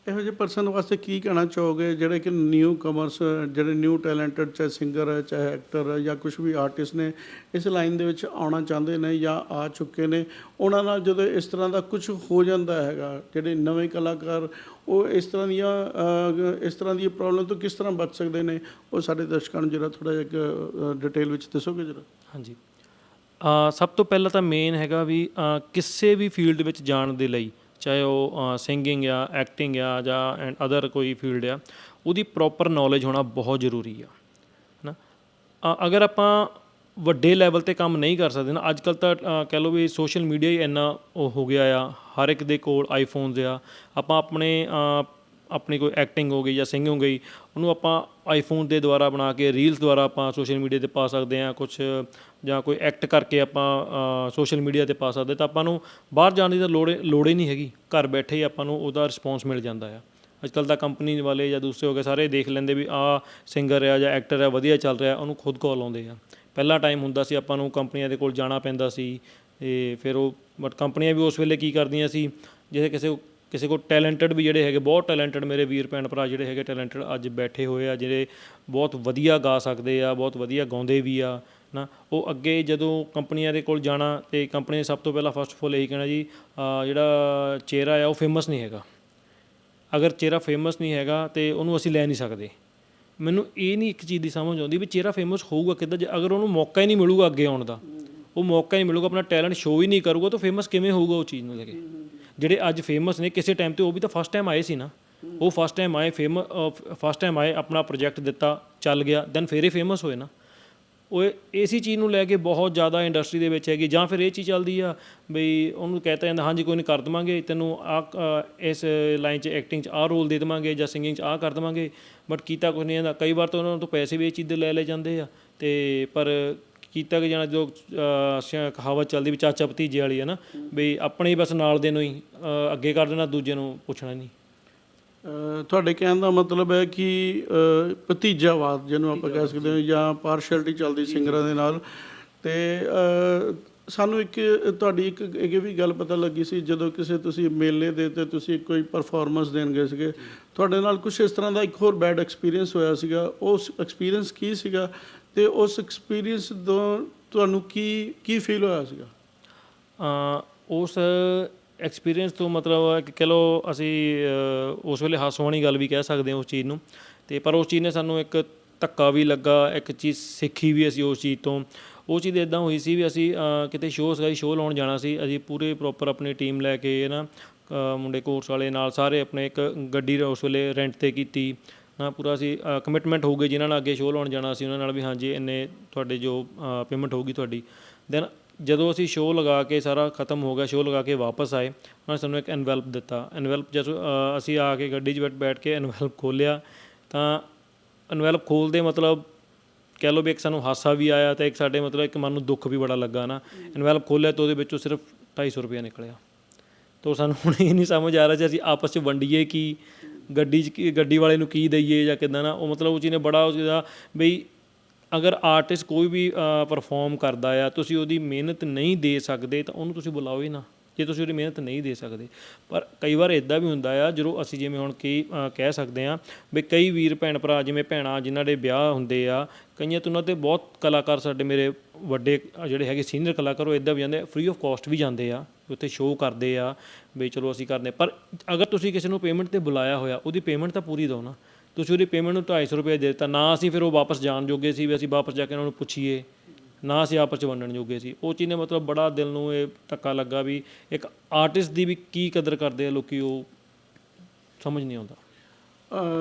ਇਹੋ ਜਿਹੇ ਪਰਸਨ ਵਾਸਤੇ ਕੀ ਕਹਿਣਾ ਚਾਹੋਗੇ? ਜਿਹੜੇ ਕਿ ਨਿਊ ਕਮਰਸ ਜਿਹੜੇ ਨਿਊ ਟੈਲੈਂਟਡ ਚਾਹੇ ਸਿੰਗਰ ਹੈ ਚਾਹੇ ਐਕਟਰ ਹੈ ਜਾਂ ਕੁਝ ਵੀ ਆਰਟਿਸਟ ਨੇ, ਇਸ ਲਾਈਨ ਦੇ ਵਿੱਚ ਆਉਣਾ ਚਾਹੁੰਦੇ ਨੇ ਜਾਂ ਆ ਚੁੱਕੇ ਨੇ। ਉਹਨਾਂ ਨਾਲ ਜਦੋਂ ਇਸ ਤਰ੍ਹਾਂ ਦਾ ਕੁਝ ਹੋ ਜਾਂਦਾ ਹੈਗਾ, ਜਿਹੜੇ ਨਵੇਂ ਕਲਾਕਾਰ, ਉਹ ਇਸ ਤਰ੍ਹਾਂ ਦੀਆਂ ਇਸ ਤਰ੍ਹਾਂ ਦੀ ਪ੍ਰੋਬਲਮ ਤੋਂ ਕਿਸ ਤਰ੍ਹਾਂ ਬਚ ਸਕਦੇ ਨੇ? ਉਹ ਸਾਡੇ ਦਰਸ਼ਕਾਂ ਨੂੰ ਜਿਹੜਾ ਥੋੜਾ ਜਿਹਾ ਡਿਟੇਲ ਵਿੱਚ ਦੱਸੋਗੇ ਜਰਾ? ਹਾਂਜੀ। ਸਭ ਤੋਂ ਪਹਿਲਾਂ ਤਾਂ ਮੇਨ ਹੈਗਾ ਵੀ ਕਿਸੇ ਵੀ ਫੀਲਡ ਵਿੱਚ ਜਾਣ ਦੇ ਲਈ ਚਾਹੇ ਉਹ ਸਿੰਗਿੰਗ ਆ ਐਕਟਿੰਗ ਆ ਜਾਂ ਐਂਡ ਅਦਰ ਕੋਈ ਫੀਲਡ ਆ, ਉਹਦੀ ਪ੍ਰੋਪਰ ਨੌਲੇਜ ਹੋਣਾ ਬਹੁਤ ਜ਼ਰੂਰੀ ਆ ਨਾ ਅਗਰ ਆਪਾਂ ਵੱਡੇ ਲੈਵਲ ਤੇ ਕੰਮ ਨਹੀਂ ਕਰ ਸਕਦੇ ਨਾ ਅੱਜ ਕੱਲ ਤਾਂ ਕਹਿ ਲਓ ਵੀ ਸੋਸ਼ਲ ਮੀਡੀਆ ਹੀ ਇੰਨਾ ਉਹ ਹੋ ਗਿਆ ਆ, ਹਰ ਇੱਕ ਦੇ ਕੋਲ ਆਈਫੋਨਸ ਆ, ਆਪਾਂ ਆਪਣੇ ਆਪਣੀ ਕੋਈ ਐਕਟਿੰਗ ਹੋ ਗਈ ਜਾਂ ਸਿੰਗਿੰਗ ਹੋ ਗਈ, ਉਹਨੂੰ ਆਪਾਂ ਆਈਫੋਨ ਦੇ ਦੁਆਰਾ ਬਣਾ ਕੇ ਰੀਲਸ ਦੁਆਰਾ ਆਪਾਂ ਸੋਸ਼ਲ ਮੀਡੀਆ ਤੇ ਪਾ ਸਕਦੇ ਆ ਕੁਝ ਜਾਂ ਕੋਈ ਐਕਟ ਕਰਕੇ ਆਪਾਂ ਸੋਸ਼ਲ ਮੀਡੀਆ ਤੇ ਪਾ ਸਕਦੇ, ਤਾਂ ਆਪਾਂ ਨੂੰ ਬਾਹਰ ਜਾਣ ਦੀ ਤਾਂ ਲੋੜ ਲੋੜ ਹੀ ਨਹੀਂ ਹੈਗੀ। ਘਰ ਬੈਠੇ ਹੀ ਆਪਾਂ ਨੂੰ ਉਹਦਾ ਰਿਸਪੌਂਸ ਮਿਲ ਜਾਂਦਾ ਆ। ਅੱਜ ਕੱਲ ਤਾਂ ਕੰਪਨੀ ਵਾਲੇ ਜਾਂ ਦੂਸਰੇ ਹੋ ਗਏ, ਸਾਰੇ ਦੇਖ ਲੈਂਦੇ ਵੀ ਆ ਸਿੰਗਰ ਆ ਜਾਂ ਐਕਟਰ ਆ, ਵਧੀਆ ਚੱਲ ਰਿਹਾ, ਉਹਨੂੰ ਖੁਦ ਕਾਲ ਆਉਂਦੇ ਆ। ਪਹਿਲਾ ਟਾਈਮ ਹੁੰਦਾ ਸੀ ਆਪਾਂ ਨੂੰ ਕੰਪਨੀਆਂ ਦੇ ਕੋਲ ਜਾਣਾ ਪੈਂਦਾ ਸੀ, ਤੇ ਫਿਰ ਉਹ ਬਟ ਕੰਪਨੀਆਂ ਵੀ ਉਸ ਵੇਲੇ ਕੀ ਕਰਦੀਆਂ ਸੀ ਜਿਹੜੇ ਕਿਸੇ ਕਿਸੇ ਕੋਲ ਟੈਲੈਂਟਡ ਵੀ ਜਿਹੜੇ ਹੈਗੇ, ਬਹੁਤ ਟੈਲੈਂਟਡ ਮੇਰੇ ਵੀਰ ਭੈਣ ਭਰਾ ਜਿਹੜੇ ਹੈਗੇ ਟੈਲੈਂਟਡ ਅੱਜ ਬੈਠੇ ਹੋਏ ਆ, ਜਿਹੜੇ ਬਹੁਤ ਵਧੀਆ ਗਾ ਸਕਦੇ ਆ, ਬਹੁਤ ਵਧੀਆ ਗਾਉਂਦੇ ਵੀ ਆ। ਨਾ ਉਹ ਅੱਗੇ ਜਦੋਂ ਕੰਪਨੀਆਂ ਦੇ ਕੋਲ ਜਾਣਾ ਅਤੇ ਕੰਪਨੀ ਨੇ ਸਭ ਤੋਂ ਪਹਿਲਾਂ ਫਸਟ ਆਫ ਆਲ ਇਹੀ ਕਹਿਣਾ ਜੀ ਜਿਹੜਾ ਚਿਹਰਾ ਆ ਉਹ ਫੇਮਸ ਨਹੀਂ ਹੈਗਾ। ਅਗਰ ਚਿਹਰਾ ਫੇਮਸ ਨਹੀਂ ਹੈਗਾ ਤੇ ਉਹਨੂੰ ਅਸੀਂ ਲੈ ਨਹੀਂ ਸਕਦੇ। ਮੈਨੂੰ ਇਹ ਨਹੀਂ ਇੱਕ ਚੀਜ਼ ਦੀ ਸਮਝ ਆਉਂਦੀ ਵੀ ਚਿਹਰਾ ਫੇਮਸ ਹੋਊਗਾ ਕਿੱਦਾਂ, ਜੇ ਅਗਰ ਉਹਨੂੰ ਮੌਕਾ ਹੀ ਨਹੀਂ ਮਿਲੂਗਾ ਅੱਗੇ ਆਉਣ ਦਾ, ਉਹ ਮੌਕਾ ਹੀ ਨਹੀਂ ਮਿਲੂਗਾ, ਆਪਣਾ ਟੈਲੈਂਟ ਸ਼ੋਅ ਹੀ ਨਹੀਂ ਕਰੂਗਾ, ਤਾਂ ਫੇਮਸ ਕਿਵੇਂ ਹੋਊਗਾ ਉਹ ਚੀਜ਼ ਨੂੰ ਲੈ ਕੇ? ਜਿਹੜੇ ਅੱਜ ਫੇਮਸ ਨੇ ਕਿਸੇ ਟਾਈਮ ਤੇ ਉਹ ਵੀ ਤਾਂ ਫਸਟ ਟਾਈਮ ਆਏ ਸੀ ਨਾ। ਉਹ ਫਸਟ ਟਾਈਮ ਆਏ ਫੇਮਸ ਫਸਟ ਟਾਈਮ ਆਏ, ਆਪਣਾ ਪ੍ਰੋਜੈਕਟ ਦਿੱਤਾ, ਚੱਲ ਗਿਆ ਦੈਨ ਫਿਰ ਹੀ ਫੇਮਸ ਹੋਏ ਨਾ। ਉਹ ਇਸੇ ਚੀਜ਼ ਨੂੰ ਲੈ ਕੇ ਬਹੁਤ ਜ਼ਿਆਦਾ ਇੰਡਸਟਰੀ ਦੇ ਵਿੱਚ ਹੈਗੀ ਜਾਂ ਫਿਰ ਇਹ ਚੀਜ਼ ਚੱਲਦੀ ਆ ਬਈ ਉਹਨੂੰ ਕਹਿਤਾ ਜਾਂਦਾ, ਹਾਂਜੀ ਕੋਈ ਨਹੀਂ ਕਰ ਦੇਵਾਂਗੇ, ਤੈਨੂੰ ਆ ਇਸ ਲਾਈਨ 'ਚ ਐਕਟਿੰਗ 'ਚ ਆਹ ਰੋਲ ਦੇ ਦੇਵਾਂਗੇ ਜਾਂ ਸਿੰਗਿੰਗ 'ਚ ਆਹ ਕਰ ਦੇਵਾਂਗੇ ਬਟ ਕੀਤਾ ਕੁਝ ਨਹੀਂ ਜਾਂਦਾ। ਕਈ ਵਾਰ ਤਾਂ ਉਹਨਾਂ ਤੋਂ ਪੈਸੇ ਵੀ ਇਹ ਚੀਜ਼ ਦੇ ਲੈ ਲਏ ਜਾਂਦੇ ਆ ਤੇ ਪਰ ਕੀਤਾ ਕਿ ਜਾਣਾ ਜੋ ਕਹਾਵਤ ਚੱਲਦੀ ਵੀ ਚਾਚਾ ਭਤੀਜੇ ਵਾਲੀ ਹੈ ਨਾ ਬਈ ਆਪਣੇ ਹੀ ਬਸ ਨਾਲ ਦੇ ਨੂੰ ਹੀ ਅੱਗੇ ਕਰ ਦੇਣਾ, ਦੂਜੇ ਨੂੰ ਪੁੱਛਣਾ ਨਹੀਂ ਤੁਹਾਡੇ ਕਹਿਣ ਦਾ ਮਤਲਬ ਹੈ ਕਿ ਭਤੀਜਾਵਾਦ ਜਿਹਨੂੰ ਆਪਾਂ ਕਹਿ ਸਕਦੇ ਹਾਂ ਜਾਂ ਪਾਰਸ਼ੈਲਿਟੀ ਚੱਲਦੀ ਸਿੰਗਰਾਂ ਦੇ ਨਾਲ। ਤੇ ਸਾਨੂੰ ਇੱਕ ਤੁਹਾਡੀ ਇੱਕ ਇਹ ਵੀ ਗੱਲ ਪਤਾ ਲੱਗੀ ਸੀ ਜਦੋਂ ਕਿਸੇ ਤੁਸੀਂ ਮੇਲੇ ਦੇ ਤੇ ਤੁਸੀਂ ਕੋਈ ਪਰਫਾਰਮੈਂਸ ਦੇਣ ਗਏ ਸੀਗੇ ਤੁਹਾਡੇ ਨਾਲ ਕੁਝ ਇਸ ਤਰ੍ਹਾਂ ਦਾ ਇੱਕ ਹੋਰ ਬੈਡ ਐਕਸਪੀਰੀਅੰਸ ਹੋਇਆ ਸੀਗਾ। ਉਸ ਐਕਸਪੀਰੀਅੰਸ ਕੀ ਸੀਗਾ ਤੇ ਉਸ ਐਕਸਪੀਰੀਅੰਸ ਤੋਂ ਤੁਹਾਨੂੰ ਕੀ ਕੀ ਫੀਲ ਹੋਇਆ ਸੀਗਾ? ਉਸ ਐਕਸਪੀਰੀਅੰਸ ਤੋਂ ਮਤਲਬ ਹੈ ਕਿ ਕਹਿ ਲਓ ਅਸੀਂ ਉਸ ਵੇਲੇ ਹਾਸੋ ਵਾਲੀ ਗੱਲ ਵੀ ਕਹਿ ਸਕਦੇ ਹਾਂ ਉਸ ਚੀਜ਼ ਨੂੰ। ਅਤੇ ਪਰ ਉਸ ਚੀਜ਼ ਨੇ ਸਾਨੂੰ ਇੱਕ ਧੱਕਾ ਵੀ ਲੱਗਾ, ਇੱਕ ਚੀਜ਼ ਸਿੱਖੀ ਵੀ ਅਸੀਂ ਉਸ ਚੀਜ਼ ਤੋਂ। ਉਹ ਚੀਜ਼ ਇਦਾਂ ਹੋਈ ਸੀ ਵੀ ਅਸੀਂ ਕਿਤੇ ਸ਼ੋਅ ਸੀਗਾ ਸ਼ੋਅ ਲਾਉਣ ਜਾਣਾ ਸੀ। ਅਸੀਂ ਪੂਰੇ ਪ੍ਰੋਪਰ ਆਪਣੀ ਟੀਮ ਲੈ ਕੇ ਨਾ ਮੁੰਡੇ ਕੋਰਸ ਵਾਲੇ ਨਾਲ ਸਾਰੇ ਆਪਣੇ ਇੱਕ ਗੱਡੀ ਉਸ ਵੇਲੇ ਰੈਂਟ ਤੇ ਕੀਤੀ। ਨਾ ਪੂਰਾ ਅਸੀਂ ਕਮਿਟਮੈਂਟ ਹੋ ਗਈ ਜਿਨ੍ਹਾਂ ਨਾਲ ਅੱਗੇ ਸ਼ੋਅ ਲਾਉਣ ਜਾਣਾ ਸੀ, ਉਹਨਾਂ ਨਾਲ ਵੀ ਹਾਂਜੀ, ਇੰਨੇ ਤੁਹਾਡੇ ਜੋ ਪੇਮੈਂਟ ਹੋਊਗੀ ਤੁਹਾਡੀ। ਦੈਨ ਜਦੋਂ ਅਸੀਂ ਸ਼ੋਅ ਲਗਾ ਕੇ ਸਾਰਾ ਖਤਮ ਹੋ ਗਿਆ ਸ਼ੋਅ ਲਗਾ ਕੇ ਵਾਪਸ ਆਏ, ਉਹਨਾਂ ਨੇ ਸਾਨੂੰ ਇੱਕ ਐਨਵੈਲਪ ਦਿੱਤਾ। ਐਨਵੈਲਪ ਜਦੋਂ ਅਸੀਂ ਆ ਕੇ ਗੱਡੀ 'ਚ ਬੈਠ ਬੈਠ ਕੇ ਐਨਵੈਲਪ ਖੋਲ੍ਹਿਆ, ਤਾਂ ਐਨਵੈਲਪ ਖੋਲ੍ਹਦੇ ਮਤਲਬ ਕਹਿ ਲਓ ਵੀ ਇੱਕ ਸਾਨੂੰ ਹਾਸਾ ਵੀ ਆਇਆ ਤੇ ਇੱਕ ਸਾਡੇ ਮਤਲਬ ਇੱਕ ਮਨ ਨੂੰ ਦੁੱਖ ਵੀ ਬੜਾ ਲੱਗਾ ਨਾ। ਐਨਵੈਲਪ ਖੋਲ੍ਹਿਆ ਤਾਂ ਉਹਦੇ ਵਿੱਚੋਂ ਸਿਰਫ 250 ਰੁਪਇਆ ਨਿਕਲਿਆ। ਤਾਂ ਸਾਨੂੰ ਹੁਣ ਇਹ ਨਹੀਂ ਸਮਝ ਆ ਰਿਹਾ ਜੇ ਅਸੀਂ ਆਪਸ 'ਚ ਵੰਡੀਏ ਕੀ, ਗੱਡੀ 'ਚ ਕੀ, ਗੱਡੀ ਵਾਲੇ ਨੂੰ ਕੀ ਦਈਏ ਜਾਂ ਕਿੱਦਾਂ ਨਾ, ਉਹ ਮਤਲਬ ਉਹ ਚੀਜ਼ ਨੇ ਬੜਾ ਉਹ ਬਈ ਅਗਰ ਆਰਟਿਸਟ ਕੋਈ ਵੀ ਪਰਫਾਰਮ ਕਰਦਾ ਆ, ਤੁਸੀਂ ਉਹਦੀ ਮਿਹਨਤ ਨਹੀਂ ਦੇ ਸਕਦੇ, ਤਾਂ ਉਹਨੂੰ ਤੁਸੀਂ ਬੁਲਾਓ ਹੀ ਨਾ। ਜੇ ਤੁਸੀਂ ਉਹਦੀ ਮਿਹਨਤ ਨਹੀਂ ਦੇ ਸਕਦੇ। ਪਰ ਕਈ ਵਾਰ ਇਦਾਂ ਵੀ ਹੁੰਦਾ ਆ, ਜਦੋਂ ਅਸੀਂ ਜਿਵੇਂ ਹੁਣ ਕੀ ਕਹਿ ਸਕਦੇ ਆ ਵੀ ਕਈ ਵੀਰ ਭੈਣ ਭਰਾ, ਜਿਵੇਂ ਭੈਣਾਂ ਜਿਨ੍ਹਾਂ ਦੇ ਵਿਆਹ ਹੁੰਦੇ ਆ, ਕਈਆਂ ਤੋਂ ਉਹਨਾਂ ਤੇ ਬਹੁਤ ਕਲਾਕਾਰ ਸਾਡੇ ਮੇਰੇ ਵੱਡੇ, ਜਿਹੜੇ ਹੈਗੇ ਸੀਨੀਅਰ ਕਲਾਕਾਰ, ਉਹ ਇਦਾਂ ਵੀ ਜਾਂਦੇ ਫ੍ਰੀ ਆਫ ਕਾਸਟ ਵੀ ਜਾਂਦੇ ਆ ਉੱਥੇ ਸ਼ੋਅ ਕਰਦੇ ਆ, ਵੀ ਚਲੋ ਅਸੀਂ ਕਰਦੇ ਪਰ ਅਗਰ ਤੁਸੀਂ ਕਿਸੇ ਨੂੰ ਪੇਮੈਂਟ ਤੇ ਬੁਲਾਇਆ ਹੋਇਆ, ਉਹਦੀ ਪੇਮੈਂਟ ਤਾਂ ਪੂਰੀ ਦਿਓ ਨਾ। ਤੁਸੀਂ ਉਹਦੀ ਪੇਮੈਂਟ ਨੂੰ 250 ਰੁਪਏ ਦੇ ਦਿੱਤਾ, ਨਾ ਅਸੀਂ ਫਿਰ ਉਹ ਵਾਪਸ ਜਾਣ ਜੋਗੇ ਸੀ ਵੀ ਅਸੀਂ ਵਾਪਸ ਜਾ ਕੇ ਉਹਨਾਂ ਨੂੰ ਪੁੱਛੀਏ, ਨਾ ਅਸੀਂ ਆਪਸ ਚ ਵੰਡਣ ਜੋਗੇ ਸੀ। ਉਹ ਚੀਜ਼ ਨੇ ਮਤਲਬ ਬੜਾ ਦਿਲ ਨੂੰ ਇਹ ਧੱਕਾ ਲੱਗਾ ਵੀ ਇੱਕ ਆਰਟਿਸਟ ਦੀ ਵੀ ਕੀ ਕਦਰ ਕਰਦੇ ਆ ਲੋਕੀ, ਉਹ ਸਮਝ ਨਹੀਂ ਆਉਂਦਾ।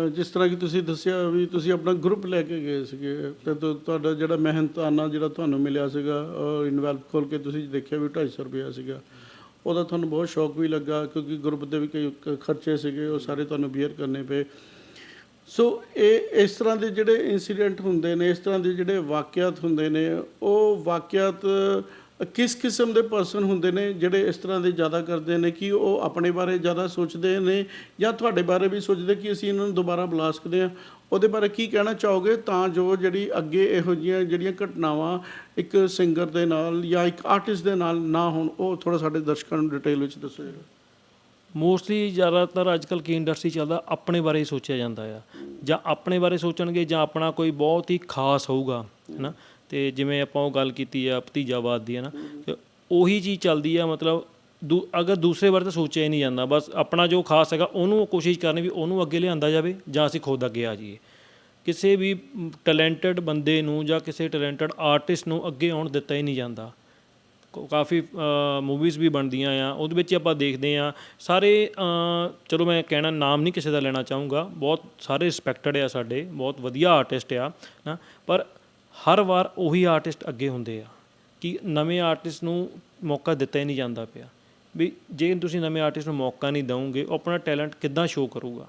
ਜਿਸ ਤਰ੍ਹਾਂ ਕਿ ਤੁਸੀਂ ਦੱਸਿਆ ਵੀ ਤੁਸੀਂ ਆਪਣਾ ਗਰੁੱਪ ਲੈ ਕੇ ਗਏ ਸੀਗੇ ਤੇ ਤੁ- ਤੁਹਾਡਾ ਜਿਹੜਾ ਮਿਹਨਤਾਨਾ ਜਿਹੜਾ ਤੁਹਾਨੂੰ ਮਿਲਿਆ ਸੀਗਾ ਇਨਵੈਲਪ ਖੋਲ ਕੇ ਤੁਸੀਂ ਦੇਖਿਆ ਵੀ 250 ਰੁਪਇਆ ਸੀਗਾ। ਉਹਦਾ ਤੁਹਾਨੂੰ ਬਹੁਤ ਸ਼ੌਕ ਵੀ ਲੱਗਾ, ਕਿਉਂਕਿ ਗਰੁੱਪ ਦੇ ਵੀ ਕਈ ਕ- ਖਰਚੇ ਸੀਗੇ, ਉਹ ਸਾਰੇ ਤੁਹਾਨੂੰ ਬੀਅਰ ਕਰਨੇ ਪਏ। ਸੋ ਇਹ ਇਸ ਤਰ੍ਹਾਂ ਦੇ ਜਿਹੜੇ ਇਨਸੀਡੈਂਟ ਹੁੰਦੇ ਨੇ, ਇਸ ਤਰ੍ਹਾਂ ਦੇ ਜਿਹੜੇ ਵਾਕਿਆਤ ਹੁੰਦੇ ਨੇ, ਉਹ ਵਾਕਿਆਤ ਕਿਸ ਕਿਸਮ ਦੇ ਪਰਸਨ ਹੁੰਦੇ ਨੇ, ਜਿਹੜੇ ਇਸ ਤਰ੍ਹਾਂ ਦੇ ਜ਼ਿਆਦਾ ਕਰਦੇ ਨੇ ਕਿ ਉਹ ਆਪਣੇ ਬਾਰੇ ਜ਼ਿਆਦਾ ਸੋਚਦੇ ਨੇ ਜਾਂ ਤੁਹਾਡੇ ਬਾਰੇ ਵੀ ਸੋਚਦੇ ਕਿ ਅਸੀਂ ਇਹਨਾਂ ਨੂੰ ਦੁਬਾਰਾ ਬੁਲਾ ਸਕਦੇ ਹਾਂ? ਉਹਦੇ ਬਾਰੇ ਕੀ ਕਹਿਣਾ ਚਾਹੋਗੇ? ਤਾਂ ਜੋ ਜਿਹੜੀ ਅੱਗੇ ਇਹੋ ਜਿਹੀਆਂ ਜਿਹੜੀਆਂ ਘਟਨਾਵਾਂ ਇੱਕ ਸਿੰਗਰ ਦੇ ਨਾਲ ਜਾਂ ਇੱਕ ਆਰਟਿਸਟ ਦੇ ਨਾਲ ਨਾ ਹੋਣ, ਉਹ ਥੋੜਾ ਸਾਡੇ ਦਰਸ਼ਕਾਂ ਨੂੰ ਡਿਟੇਲ ਵਿੱਚ ਦੱਸੋ ਜਰਾ ਮੋਸਟਲੀ ਜ਼ਿਆਦਾਤਰ ਅੱਜਕੱਲ ਕੀ ਇੰਡਸਟਰੀ ਚੱਲਦਾ, ਆਪਣੇ ਬਾਰੇ ਹੀ ਸੋਚਿਆ ਜਾਂਦਾ ਆ। ਜਾਂ ਆਪਣੇ ਬਾਰੇ ਸੋਚਣਗੇ ਜਾਂ ਆਪਣਾ ਕੋਈ ਬਹੁਤ ਹੀ ਖਾਸ ਹੋਊਗਾ, ਹੈਨਾ? ਤੇ ਜਿਵੇਂ ਆਪਾਂ ਉਹ ਗੱਲ ਕੀਤੀ ਆ ਭਤੀਜਾਵਾਦ ਦੀ ਹੈ ਨਾ ਤੇ ਉਹੀ ਚੀਜ਼ ਚੱਲਦੀ ਆ, ਮਤਲਬ ਦੂ, ਅਗਰ ਦੂਸਰੇ ਬਾਰੇ ਤਾਂ ਸੋਚਿਆ ਹੀ ਨਹੀਂ ਜਾਂਦਾ, ਬਸ ਆਪਣਾ ਜੋ ਖਾਸ ਹੈਗਾ, ਉਹਨੂੰ ਕੋਸ਼ਿਸ਼ ਕਰਨੀ ਵੀ ਉਹਨੂੰ ਅੱਗੇ ਲਿਆਂਦਾ ਜਾਵੇ ਜਾਂ ਅਸੀਂ ਖੁਦ ਅੱਗੇ ਆ ਜਾਈਏ। ਕਿਸੇ ਵੀ ਟੈਲੈਂਟਡ ਬੰਦੇ ਨੂੰ ਜਾਂ ਕਿਸੇ ਟੈਲੈਂਟਡ ਆਰਟਿਸਟ ਨੂੰ ਅੱਗੇ ਆਉਣ ਦਿੱਤਾ ਹੀ ਨਹੀਂ ਜਾਂਦਾ। ਕਾਫੀ ਮੂਵੀਜ਼ ਵੀ ਬਣਦੀਆਂ ਆ, ਉਹਦੇ ਵਿੱਚ ਆਪਾਂ ਦੇਖਦੇ ਆ। ਸਾਰੇ ਚਲੋ ਮੈਂ ਕਹਿਣਾ ਨਾਮ ਨਹੀਂ ਕਿਸੇ ਦਾ ਲੈਣਾ ਚਾਹੂੰਗਾ। ਬਹੁਤ ਸਾਰੇ ਰਿਸਪੈਕਟਡ ਆ ਸਾਡੇ, ਬਹੁਤ ਵਧੀਆ ਆਰਟਿਸਟ ਆ ਨਾ ਪਰ ਹਰ ਵਾਰ ਉਹੀ ਆਰਟਿਸਟ ਅੱਗੇ ਹੁੰਦੇ ਆ ਕਿ ਨਵੇਂ ਆਰਟਿਸਟ ਨੂੰ ਮੌਕਾ ਦਿੱਤਾ ਹੀ ਨਹੀਂ ਜਾਂਦਾ ਪਿਆ। ਵੀ ਜੇ ਤੁਸੀਂ ਨਵੇਂ ਆਰਟਿਸਟ ਨੂੰ ਮੌਕਾ ਨਹੀਂ ਦਵੋਗੇ, ਉਹ ਆਪਣਾ ਟੈਲੈਂਟ ਕਿੱਦਾਂ ਸ਼ੋਅ ਕਰੂਗਾ?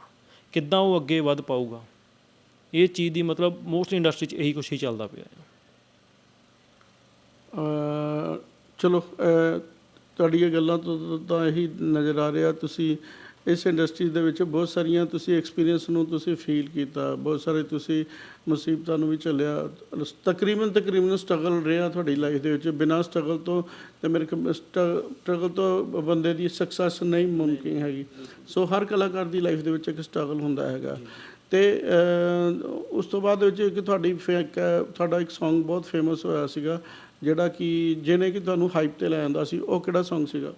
ਕਿੱਦਾਂ ਉਹ ਅੱਗੇ ਵੱਧ ਪਾਊਗਾ? ਇਹ ਚੀਜ਼ ਦੀ ਮਤਲਬ ਮੋਸਟ ਇੰਡਸਟਰੀ 'ਚ ਇਹੀ ਕੁਛ ਹੀ ਚੱਲਦਾ ਪਿਆ ਹੈ ਚਲੋ ਤੁਹਾਡੀਆਂ ਗੱਲਾਂ ਤੋਂ ਤਾਂ- ਇਹੀ ਨਜ਼ਰ ਆ ਰਿਹਾ। ਤੁਸੀਂ ਇਸ ਇੰਡਸਟਰੀ ਦੇ ਵਿੱਚ ਬਹੁਤ ਸਾਰੀਆਂ ਤੁਸੀਂ ਐਕਸਪੀਰੀਅੰਸ ਨੂੰ ਤੁਸੀਂ ਫੀਲ ਕੀਤਾ। ਬਹੁਤ ਸਾਰੇ ਤੁਸੀਂ ਮੁਸੀਬਤਾਂ ਨੂੰ ਵੀ ਝੱਲਿਆ। ਤਕਰੀਬਨ ਤਕਰੀਬਨ ਸਟਰਗਲ ਰਿਹਾ ਤੁਹਾਡੀ ਲਾਈਫ ਦੇ ਵਿੱਚ। ਬਿਨਾਂ ਸਟਰਗਲ ਤੋਂ ਤੇ ਮੇਰੇ ਸਟਰਗਲ ਤੋਂ ਬੰਦੇ ਦੀ ਸਕਸੈਸ ਨਹੀਂ ਮੁਮਕਿਨ ਹੈਗੀ। ਸੋ ਹਰ ਕਲਾਕਾਰ ਦੀ ਲਾਈਫ ਦੇ ਵਿੱਚ ਇੱਕ ਸਟਰਗਲ ਹੁੰਦਾ ਹੈਗਾ। ਤੇ ਉਸ ਤੋਂ ਬਾਅਦ ਵਿੱਚ ਇੱਕ ਤੁਹਾਡੀ ਤੁਹਾਡਾ ਇੱਕ Song ਬਹੁਤ ਫੇਮਸ ਹੋਇਆ ਸੀਗਾ। ਜਿਹੜਾ ਕਿ ਜਿਹਨੇ ਕਿ ਤੁਹਾਨੂੰ ਹਾਈਪ ਤੇ ਲੈ ਆਂਦਾ ਸੀ, ਉਹ ਕਿਹੜਾ Song ਸੀਗਾ?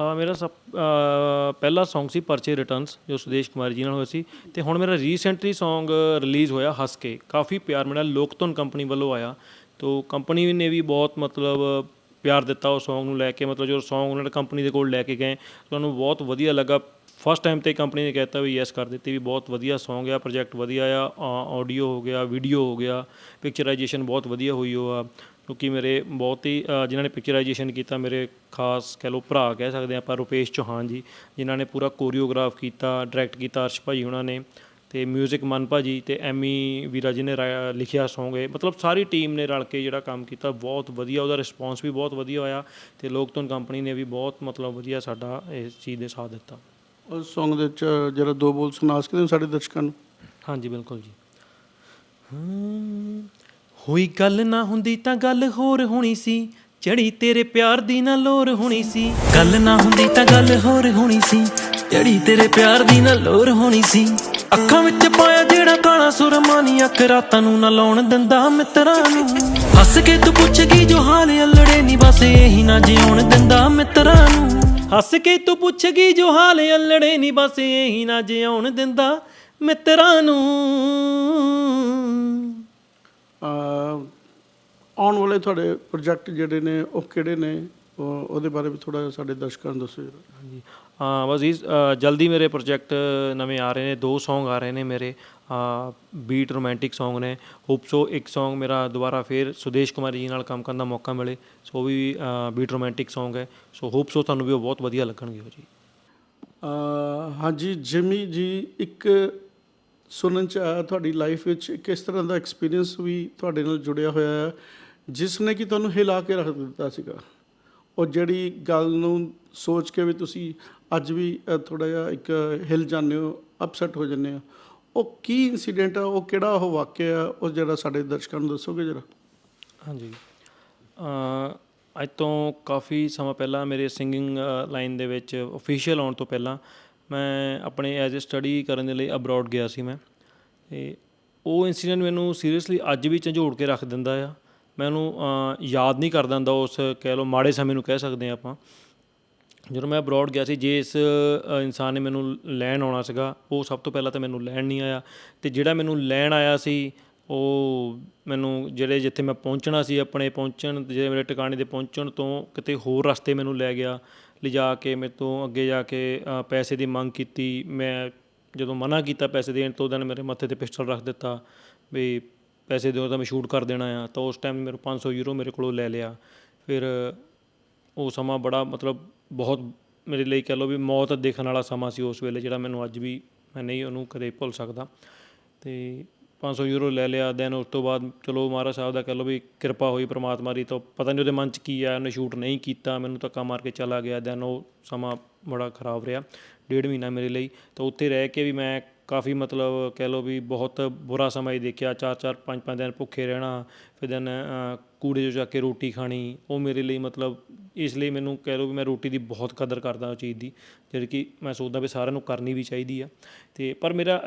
ਹਾਂ ਮੇਰਾ ਸਭ, ਅਹ ਪਹਿਲਾ Song ਸੀ ਪਰਚੇ ਰਿਟਰਨਸ ਜੋ ਸੁਦੇਸ਼ ਕੁਮਾਰ ਜੀ ਨਾਲ ਹੋਇਆ ਸੀ। ਤੇ ਹੁਣ ਮੇਰਾ ਰੀਸੈਂਟਲੀ Song ਰਿਲੀਜ਼ ਹੋਇਆ ਹੱਸ ਕੇ ਕਾਫੀ ਪਿਆਰ ਮਿਲਿਆ, ਲੋਕਤਨ ਕੰਪਨੀ ਵੱਲੋਂ ਆਇਆ। ਤੋ ਕੰਪਨੀ ਨੇ ਵੀ ਬਹੁਤ ਮਤਲਬ ਪਿਆਰ ਦਿੱਤਾ ਉਹ Song ਨੂੰ ਲੈ ਕੇ। ਮਤਲਬ ਜੋ Song ਉਹਨਾਂ ਨੇ ਕੰਪਨੀ ਦੇ ਕੋਲ ਲੈ ਕੇ ਗਏ, ਤੁਹਾਨੂੰ ਬਹੁਤ ਵਧੀਆ ਲੱਗਾ। ਫਸਟ ਟਾਈਮ ਤੇ ਕੰਪਨੀ ਨੇ ਕਹਿਤਾ ਵੀ ਯੈਸ ਕਰ ਦਿੱਤੀ ਵੀ ਬਹੁਤ ਵਧੀਆ Song ਆ ਪ੍ਰੋਜੈਕਟ ਵਧੀਆ ਆ ਆਡੀਓ ਹੋ ਗਿਆ ਵੀਡੀਓ ਹੋ ਗਿਆ ਪਿਕਚਰਾਈਜੇਸ਼ਨ ਬਹੁਤ ਵਧੀਆ ਹੋਈ ਉਹ ਆ। ਕਿਉਂਕਿ ਮੇਰੇ ਬਹੁਤ ਹੀ ਅ, ਜਿਨ੍ਹਾਂ ਨੇ ਪਿਕਚਰਾਈਜੇਸ਼ਨ ਕੀਤਾ ਮੇਰੇ ਖਾਸ ਕਹਿ ਲਓ ਭਰਾ ਕਹਿ ਸਕਦੇ ਆਪਾਂ ਰੁਪੇਸ਼ ਚੌਹਾਨ ਜੀ ਜਿਨ੍ਹਾਂ ਨੇ ਪੂਰਾ ਕੋਰੀਓਗ੍ਰਾਫ ਕੀਤਾ ਡਾਇਰੈਕਟ ਕੀਤਾ ਅਰਸ਼ ਭਾਜੀ ਉਹਨਾਂ ਨੇ ਤੇ 뮤직 ਮਨ ਭਾਜੀ ਤੇ ਐਮੀ ਵੀਰਾ ਜੀ ਨੇ ਰਾ- ਲਿਖਿਆ Song ਇਹ। ਮਤਲਬ ਸਾਰੀ ਟੀਮ ਨੇ ਰਲ ਕੇ ਜਿਹੜਾ ਕੰਮ ਕੀਤਾ ਬਹੁਤ ਵਧੀਆ ਉਹਦਾ ਰਿਸਪੌਂਸ ਵੀ ਬਹੁਤ ਵਧੀਆ ਹੋਇਆ ਤੇ ਲੋਕਤਨ ਕੰਪਨੀ ਨੇ ਵੀ ਬਹੁਤ ਮਤਲਬ ਵਧੀਆ ਸਾਡਾ ਇਸ ਚੀਜ਼ ਦੇ ਸਾਥ ਦਿੱਤਾ। ਉਸ Song ਦੇ ਵਿੱਚ ਜਿਹੜਾ ਦੋ ਬੋਲ ਸੁਣਾ ਸਕਦੇ ਹੋ ਸਾਡੇ ਦਰਸ਼ਕਾਂ ਨੂੰ? ਹਾਂਜੀ ਬਿਲਕੁਲ ਜੀ। ਹਮ, ਹੋਈ ਗੱਲ ਨਾ ਹੁੰਦੀ ਤਾਂ ਗੱਲ ਹੋਰ ਹੋਣੀ ਸੀ। ਚੜੀ ਤੇਰੇ ਪਿਆਰ ਦੀ ਨਾ ਲੋਰ ਹੋਣੀ ਸੀ। ਗੱਲ ਨਾ ਹੁੰਦੀ ਤਾਂ ਗੱਲ ਹੋਰ ਹੋਣੀ ਸੀ। ਜਿਹੜੀ ਤੇਰੇ ਪਿਆਰ ਦੀ ਨਾ ਲੋਰ ਹੋਣੀ ਸੀ। ਅੱਖਾਂ ਵਿੱਚ ਪਾਇਆ ਜਿਹੜਾ ਕਾਲਾ ਸੁਰਮਾ ਨੀ, ਅੱਖ ਰਾਤਾਂ ਨੂੰ ਨਾ ਲਾਉਣ ਦਿੰਦਾ ਮਿੱਤਰਾਂ ਨੂੰ। ਹੱਸ ਕੇ ਤੂੰ ਪੁੱਛਗੀ ਜੋ ਹਾਲ ਅਲੜੇ ਨੀ, ਬਸ ਇਹੀ ਨਾ ਜਿਉਣ ਦਿੰਦਾ ਮਿੱਤਰਾਂ ਨੂੰ। ਹੱਸ ਕੇ ਤੂੰ ਪੁੱਛਗੀ ਜੋ ਹਾਲ ਅਲੜੇ ਨਹੀਂ ਬਸ ਇਹੀ ਨਾ ਜਿਉਣ ਦਿੰਦਾ ਮਿੱਤਰਾਂ ਨੂੰ। ਆਉਣ ਵਾਲੇ ਤੁਹਾਡੇ ਪ੍ਰੋਜੈਕਟ ਜਿਹੜੇ ਨੇ ਉਹ ਕਿਹੜੇ ਨੇ? ਉਹ- ਉਹਦੇ ਬਾਰੇ ਵੀ ਥੋੜਾ ਸਾਡੇ ਦਰਸ਼ਕਾਂ ਨੂੰ ਦੱਸੋ ਜਰਾ। ਹਾਂਜੀ। ਹਾਂ ਬਸ ਇਸ ਅ, ਜਲਦੀ ਮੇਰੇ ਪ੍ਰੋਜੈਕਟ ਨਵੇਂ ਆ ਰਹੇ ਨੇ ਦੋ Song ਆ ਰਹੇ ਨੇ ਮੇਰੇ। ਬੀਟ ਰੋਮਾਂਟਿਕ Song ਨੇ ਹੋਪ ਸੋ ਇੱਕ Song ਮੇਰਾ ਦੁਬਾਰਾ ਫੇਰ ਸੁਦੇਸ਼ ਕੁਮਾਰ ਜੀ ਨਾਲ ਕੰਮ ਕਰਨ ਦਾ ਮੌਕਾ ਮਿਲੇ ਸੋ ਉਹ ਵੀ ਬੀਟ ਰੋਮਾਂਟਿਕ Song ਹੈ। ਸੋ ਹੋਪ ਸੋ ਤੁਹਾਨੂੰ ਵੀ ਉਹ ਬਹੁਤ ਵਧੀਆ ਲੱਗਣਗੇ ਉਹ ਜੀ। ਅਹ, ਹਾਂਜੀ ਜਿਮੀ ਜੀ ਇੱਕ ਸੁਣਨ ਚ ਆਇਆ ਤੁਹਾਡੀ ਲਾਈਫ ਵਿੱਚ ਕਿਸ ਤਰ੍ਹਾਂ ਦਾ ਐਕਸਪੀਰੀਅੰਸ ਵੀ ਤੁਹਾਡੇ ਨਾਲ ਜੁੜਿਆ ਹੋਇਆ ਹੈ ਜਿਸ ਨੇ ਕਿ ਤੁਹਾਨੂੰ ਹਿਲਾ ਕੇ ਰੱਖ ਦਿੱਤਾ ਸੀਗਾ? ਉਹ ਜਿਹੜੀ ਗੱਲ ਨੂੰ ਸੋਚ ਕੇ ਵੀ ਤੁਸੀਂ ਅੱਜ ਵੀ ਥੋੜਾ ਜਿਹਾ ਇੱਕ ਹਿਲ ਜਾਂਦੇ ਹੋ ਅਪਸੈਟ ਹੋ ਜਾਂਦੇ ਹੋ ਉਹ ਕੀ ਇਨਸੀਡੈਂਟ ਆ ਉਹ ਕਿਹੜਾ ਉਹ ਵਾਕਿਆ ਉਹ ਜਿਹੜਾ ਸਾਡੇ ਦਰਸ਼ਕਾਂ ਨੂੰ ਦੱਸੋਗੇ ਜਰਾ? ਹਾਂਜੀ। ਅ, ਅੱਜ ਤੋਂ ਕਾਫੀ ਸਮਾਂ ਪਹਿਲਾਂ ਮੇਰੇ ਸਿੰਗਿੰਗ ਲਾਈਨ ਦੇ ਵਿੱਚ ਅਫੀਸ਼ੀਅਲ ਆਉਣ ਤੋਂ ਪਹਿਲਾਂ ਮੈਂ ਆਪਣੇ ਐਜ਼ ਅ ਸਟੱਡੀ ਕਰਨ ਦੇ ਲਈ ਅਬਰੋਡ ਗਿਆ ਸੀ ਮੈਂ। ਤੇ ਉਹ ਇਨਸੀਡੈਂਟ ਮੈਨੂੰ ਸੀਰੀਅਸਲੀ ਅੱਜ ਵੀ ਝੰਜੋੜ ਕੇ ਰੱਖ ਦਿੰਦਾ ਆ। ਮੈਂ ਉਹਨੂੰ ਯਾਦ ਨਹੀਂ ਕਰਦਾ ਹੁੰਦਾ ਉਸ, ਕਹਿ ਲਓ, ਮਾੜੇ ਸਮੇਂ ਨੂੰ ਕਹਿ ਸਕਦੇ ਹਾਂ ਆਪਾਂ। ਜਦੋਂ ਮੈਂ ਅਬਰੋਡ ਗਿਆ ਸੀ, ਜੇ ਇਸ ਇਨਸਾਨ ਨੇ ਮੈਨੂੰ ਲੈਣ ਆਉਣਾ ਸੀਗਾ, ਉਹ ਸਭ ਤੋਂ ਪਹਿਲਾਂ ਤਾਂ ਮੈਨੂੰ ਲੈਣ ਨਹੀਂ ਆਇਆ। ਤੇ ਜਿਹੜਾ ਮੈਨੂੰ ਲੈਣ ਆਇਆ ਸੀ, ਉਹ ਮੈਨੂੰ ਜਿਹੜੇ ਜਿੱਥੇ ਮੈਂ ਪਹੁੰਚਣਾ ਸੀ, ਆਪਣੇ ਪਹੁੰਚਣ, ਜਿਹੜੇ ਮੇਰੇ ਟਿਕਾਣੇ 'ਤੇ ਪਹੁੰਚਣ ਤੋਂ ਕਿਤੇ ਹੋਰ ਰਸਤੇ ਮੈਨੂੰ ਲੈ ਗਿਆ। ਲਿਜਾ ਕੇ ਮੇਰੇ ਤੋਂ ਅੱਗੇ ਜਾ ਕੇ ਪੈਸੇ ਦੀ ਮੰਗ ਕੀਤੀ। ਮੈਂ ਜਦੋਂ ਮਨਾ ਕੀਤਾ ਪੈਸੇ ਦੇਣ ਤੋਂ ਉਹਦਾਂ ਮੇਰੇ ਮੱਥੇ ਤੇ ਪਿਸਟਲ ਰੱਖ ਦਿੱਤਾ ਵੀ ਪੈਸੇ ਦਿਓ ਤਾਂ ਮੈਂ ਸ਼ੂਟ ਕਰ ਦੇਣਾ ਆ। ਤਾਂ ਉਸ ਟਾਈਮ ਮੇਰੇ 500 ਯੂਰੋ ਮੇਰੇ ਕੋਲੋਂ ਲੈ ਲਿਆ। ਫਿਰ ਉਹ ਸਮਾਂ ਬੜਾ ਮਤਲਬ ਬਹੁਤ ਮੇਰੇ ਲਈ ਕਹਿ ਲਓ ਵੀ ਮੌਤ ਦੇਖਣ ਵਾਲਾ ਸਮਾਂ ਸੀ ਉਸ ਵੇਲੇ, ਜਿਹੜਾ ਮੈਨੂੰ ਅੱਜ ਵੀ ਮੈਂ ਨਹੀਂ ਉਹਨੂੰ ਕਦੇ ਭੁੱਲ ਸਕਦਾ। ਤੇ 500 ਯੂਰੋ ਲੈ ਲਿਆ ਦੈਨ ਉਸ ਤੋਂ ਬਾਅਦ ਚਲੋ ਮਹਾਰਾਜ ਸਾਹਿਬ ਦਾ ਕਹਿ ਲਓ ਵੀ ਕਿਰਪਾ ਹੋਈ ਪ੍ਰਮਾਤਮਾ ਦੀ, ਤਾਂ ਪਤਾ ਨਹੀਂ ਉਹਦੇ ਮਨ 'ਚ ਕੀ ਆ ਉਹਨੇ ਸ਼ੂਟ ਨਹੀਂ ਕੀਤਾ, ਮੈਨੂੰ ਧੱਕਾ ਮਾਰ ਕੇ ਚਲਾ ਗਿਆ ਦੈਨ ਉਹ ਸਮਾਂ ਬੜਾ ਖਰਾਬ ਰਿਹਾ, ਡੇਢ ਮਹੀਨਾ ਮੇਰੇ ਲਈ, ਤਾਂ ਉੱਥੇ ਰਹਿ ਕੇ ਵੀ ਮੈਂ ਕਾਫੀ ਮਤਲਬ ਕਹਿ ਲਓ ਵੀ ਬਹੁਤ ਬੁਰਾ ਸਮਾਂ ਹੀ ਦੇਖਿਆ, ਚਾਰ ਚਾਰ, ਪੰਜ ਪੰਜ ਦਿਨ ਭੁੱਖੇ ਰਹਿਣਾ, ਫਿਰ ਦਿਨ ਕੂੜੇ 'ਚੋਂ ਜਾ ਕੇ ਰੋਟੀ ਖਾਣੀ, ਉਹ ਮੇਰੇ ਲਈ ਮਤਲਬ ਇਸ ਲਈ ਮੈਨੂੰ ਕਹਿ ਲਓ ਵੀ ਮੈਂ ਰੋਟੀ ਦੀ ਬਹੁਤ ਕਦਰ ਕਰਦਾ ਉਹ ਚੀਜ਼ ਦੀ, ਜਿਹੜੀ ਕਿ ਮੈਂ ਸੋਚਦਾ ਵੀ ਸਾਰਿਆਂ ਨੂੰ ਕਰਨੀ ਵੀ ਚਾਹੀਦੀ ਆ, ਤੇ ਪਰ ਮੇਰਾ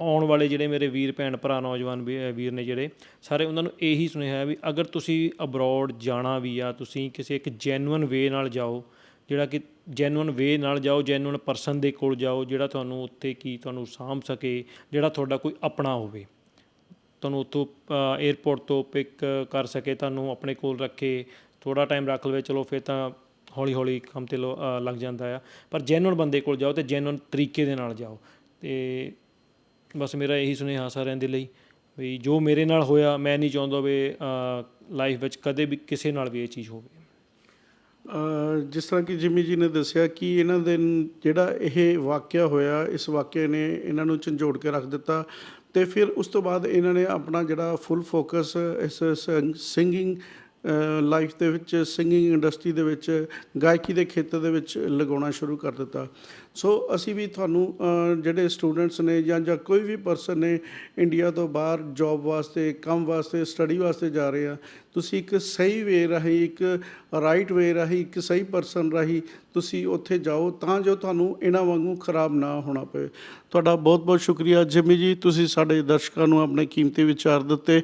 ਆਉਣ ਵਾਲੇ ਜਿਹੜੇ ਮੇਰੇ ਵੀਰ ਭੈਣ ਭਰਾ ਨੌਜਵਾਨ ਵੀਰ ਨੇ ਜਿਹੜੇ, ਸਾਰੇ ਉਹਨਾਂ ਨੂੰ ਇਹੀ ਸੁਨੇਹਾ ਹੈ ਵੀ ਅਗਰ ਤੁਸੀਂ ਅਬਰੋਡ ਜਾਣਾ ਵੀ ਆ, ਤੁਸੀਂ ਕਿਸੇ ਇੱਕ ਜੈਨੂਇਨ ਵੇ ਨਾਲ ਜਾਓ, ਜਿਹੜਾ ਕਿ ਜੈਨੂਇਨ ਵੇ ਨਾਲ ਜਾਓ ਜੈਨੂਇਨ ਪਰਸਨ ਦੇ ਕੋਲ ਜਾਓ, ਜਿਹੜਾ ਤੁਹਾਨੂੰ ਉੱਥੇ ਕੀ ਤੁਹਾਨੂੰ ਸਾਂਭ ਸਕੇ, ਜਿਹੜਾ ਤੁਹਾਡਾ ਕੋਈ ਆਪਣਾ ਹੋਵੇ। ਤੁਹਾਨੂੰ ਉੱਥੋਂ 에ਅਰਪੋਰਟ ਤੋਂ ਪਿਕ ਕਰ ਸਕੇ, ਤੁਹਾਨੂੰ ਆਪਣੇ ਕੋਲ ਰੱਖੇ ਥੋੜਾ ਟਾਈਮ ਰੱਖ ਲਵੇ, ਚਲੋ ਫਿਰ ਤਾਂ ਹੌਲੀ ਹੌਲੀ ਕੰਮ ਤੇ ਲੋ- ਲੱਗ ਜਾਂਦਾ ਆ। ਪਰ ਜੈਨੂਇਨ ਬੰਦੇ ਕੋਲ ਜਾਓ ਤੇ ਜੈਨੂਇਨ ਤਰੀਕੇ ਦੇ ਨਾਲ ਜਾਓ। ਤੇ ਬਸ ਮੇਰਾ ਇਹੀ ਸੁਨੇਹਾ ਸਾਰਿਆਂ ਦੇ ਲਈ ਵੀ ਜੋ ਮੇਰੇ ਨਾਲ ਹੋਇਆ, ਮੈਂ ਨਹੀਂ ਚਾਹੁੰਦਾ ਵੀ ਲਾਈਫ ਵਿੱਚ ਕਦੇ ਵੀ ਕਿਸੇ ਨਾਲ ਵੀ ਇਹ ਚੀਜ਼ ਹੋਵੇ। ਜਿਸ ਤਰ੍ਹਾਂ ਕਿ ਜਿਮੀ ਜੀ ਨੇ ਦੱਸਿਆ ਕਿ ਇਹਨਾਂ ਦੇ ਜਿਹੜਾ ਇਹ ਵਾਕਿਆ ਹੋਇਆ, ਇਸ ਵਾਕਿਆ ਨੇ ਇਹਨਾਂ ਨੂੰ ਝੰਜੋੜ ਕੇ ਰੱਖ ਦਿੱਤਾ ਤੇ ਫਿਰ ਉਸ ਤੋਂ ਬਾਅਦ ਇਹਨਾਂ ਨੇ ਆਪਣਾ ਜਿਹੜਾ ਫੁੱਲ ਫੋਕਸ ਇਸ ਸਿੰਗਿੰਗ ਲਾਈਫ ਦੇ ਵਿੱਚ ਸਿੰਗਿੰਗ ਇੰਡਸਟਰੀ ਦੇ ਵਿੱਚ, ਗਾਇਕੀ ਦੇ ਖੇਤਰ ਦੇ ਵਿੱਚ ਲਗਾਉਣਾ ਸ਼ੁਰੂ ਕਰ ਦਿੱਤਾ। ਸੋ ਅਸੀਂ ਵੀ ਤੁਹਾਨੂੰ ਜਿਹੜੇ ਸਟੂਡੈਂਟਸ ਨੇ ਜਾਂ ਜਾਂ ਕੋਈ ਵੀ ਪਰਸਨ ਨੇ ਇੰਡੀਆ ਤੋਂ ਬਾਹਰ ਜੌਬ ਵਾਸਤੇ, ਕੰਮ ਵਾਸਤੇ ਸਟੱਡੀ ਵਾਸਤੇ ਜਾ ਰਹੇ ਆ, ਤੁਸੀਂ ਇੱਕ ਸਹੀ ਵੇ ਰਾਹੀਂ, ਇੱਕ ਰਾਈਟ ਵੇ ਰਾਹੀਂ, ਇੱਕ ਸਹੀ ਪਰਸਨ ਰਾਹੀਂ ਤੁਸੀਂ ਉੱਥੇ ਜਾਓ ਤਾਂ ਜੋ ਤੁਹਾਨੂੰ ਇਹਨਾਂ ਵਾਂਗੂ ਖਰਾਬ ਨਾ ਹੋਣਾ ਪਵੇ ਤੁਹਾਡਾ ਬਹੁਤ ਬਹੁਤ ਸ਼ੁਕਰੀਆ। ਜਿਮੀ ਜੀ, ਤੁਸੀਂ ਸਾਡੇ ਦਰਸ਼ਕਾਂ ਨੂੰ ਆਪਣੇ ਕੀਮਤੀ ਵਿਚਾਰ ਦਿੱਤੇ।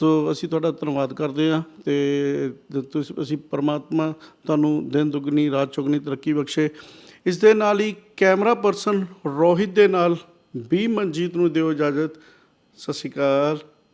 ਸੋ ਅਸੀਂ ਤੁਹਾਡਾ ਧੰਨਵਾਦ ਕਰਦੇ ਹਾਂ ਤੇ ਤੁਸੀਂ, ਅਸੀਂ ਪਰਮਾਤਮਾ ਤੁਹਾਨੂੰ ਦਿਨ ਦੁਗਣੀ, ਰਾਤ ਚੌਗਣੀ ਤਰੱਕੀ ਬਖਸ਼ੇ। ਇਸ ਦੇ ਨਾਲ ਹੀ ਕੈਮਰਾ ਪਰਸਨ ਰੋਹਿਤ ਦੇ ਨਾਲ ਬੀ ਮਨਜੀਤ ਨੂੰ ਦਿਓ ਇਜਾਜ਼ਤ। ਸਤਿ ਸ਼੍ਰੀ ਅਕਾਲ।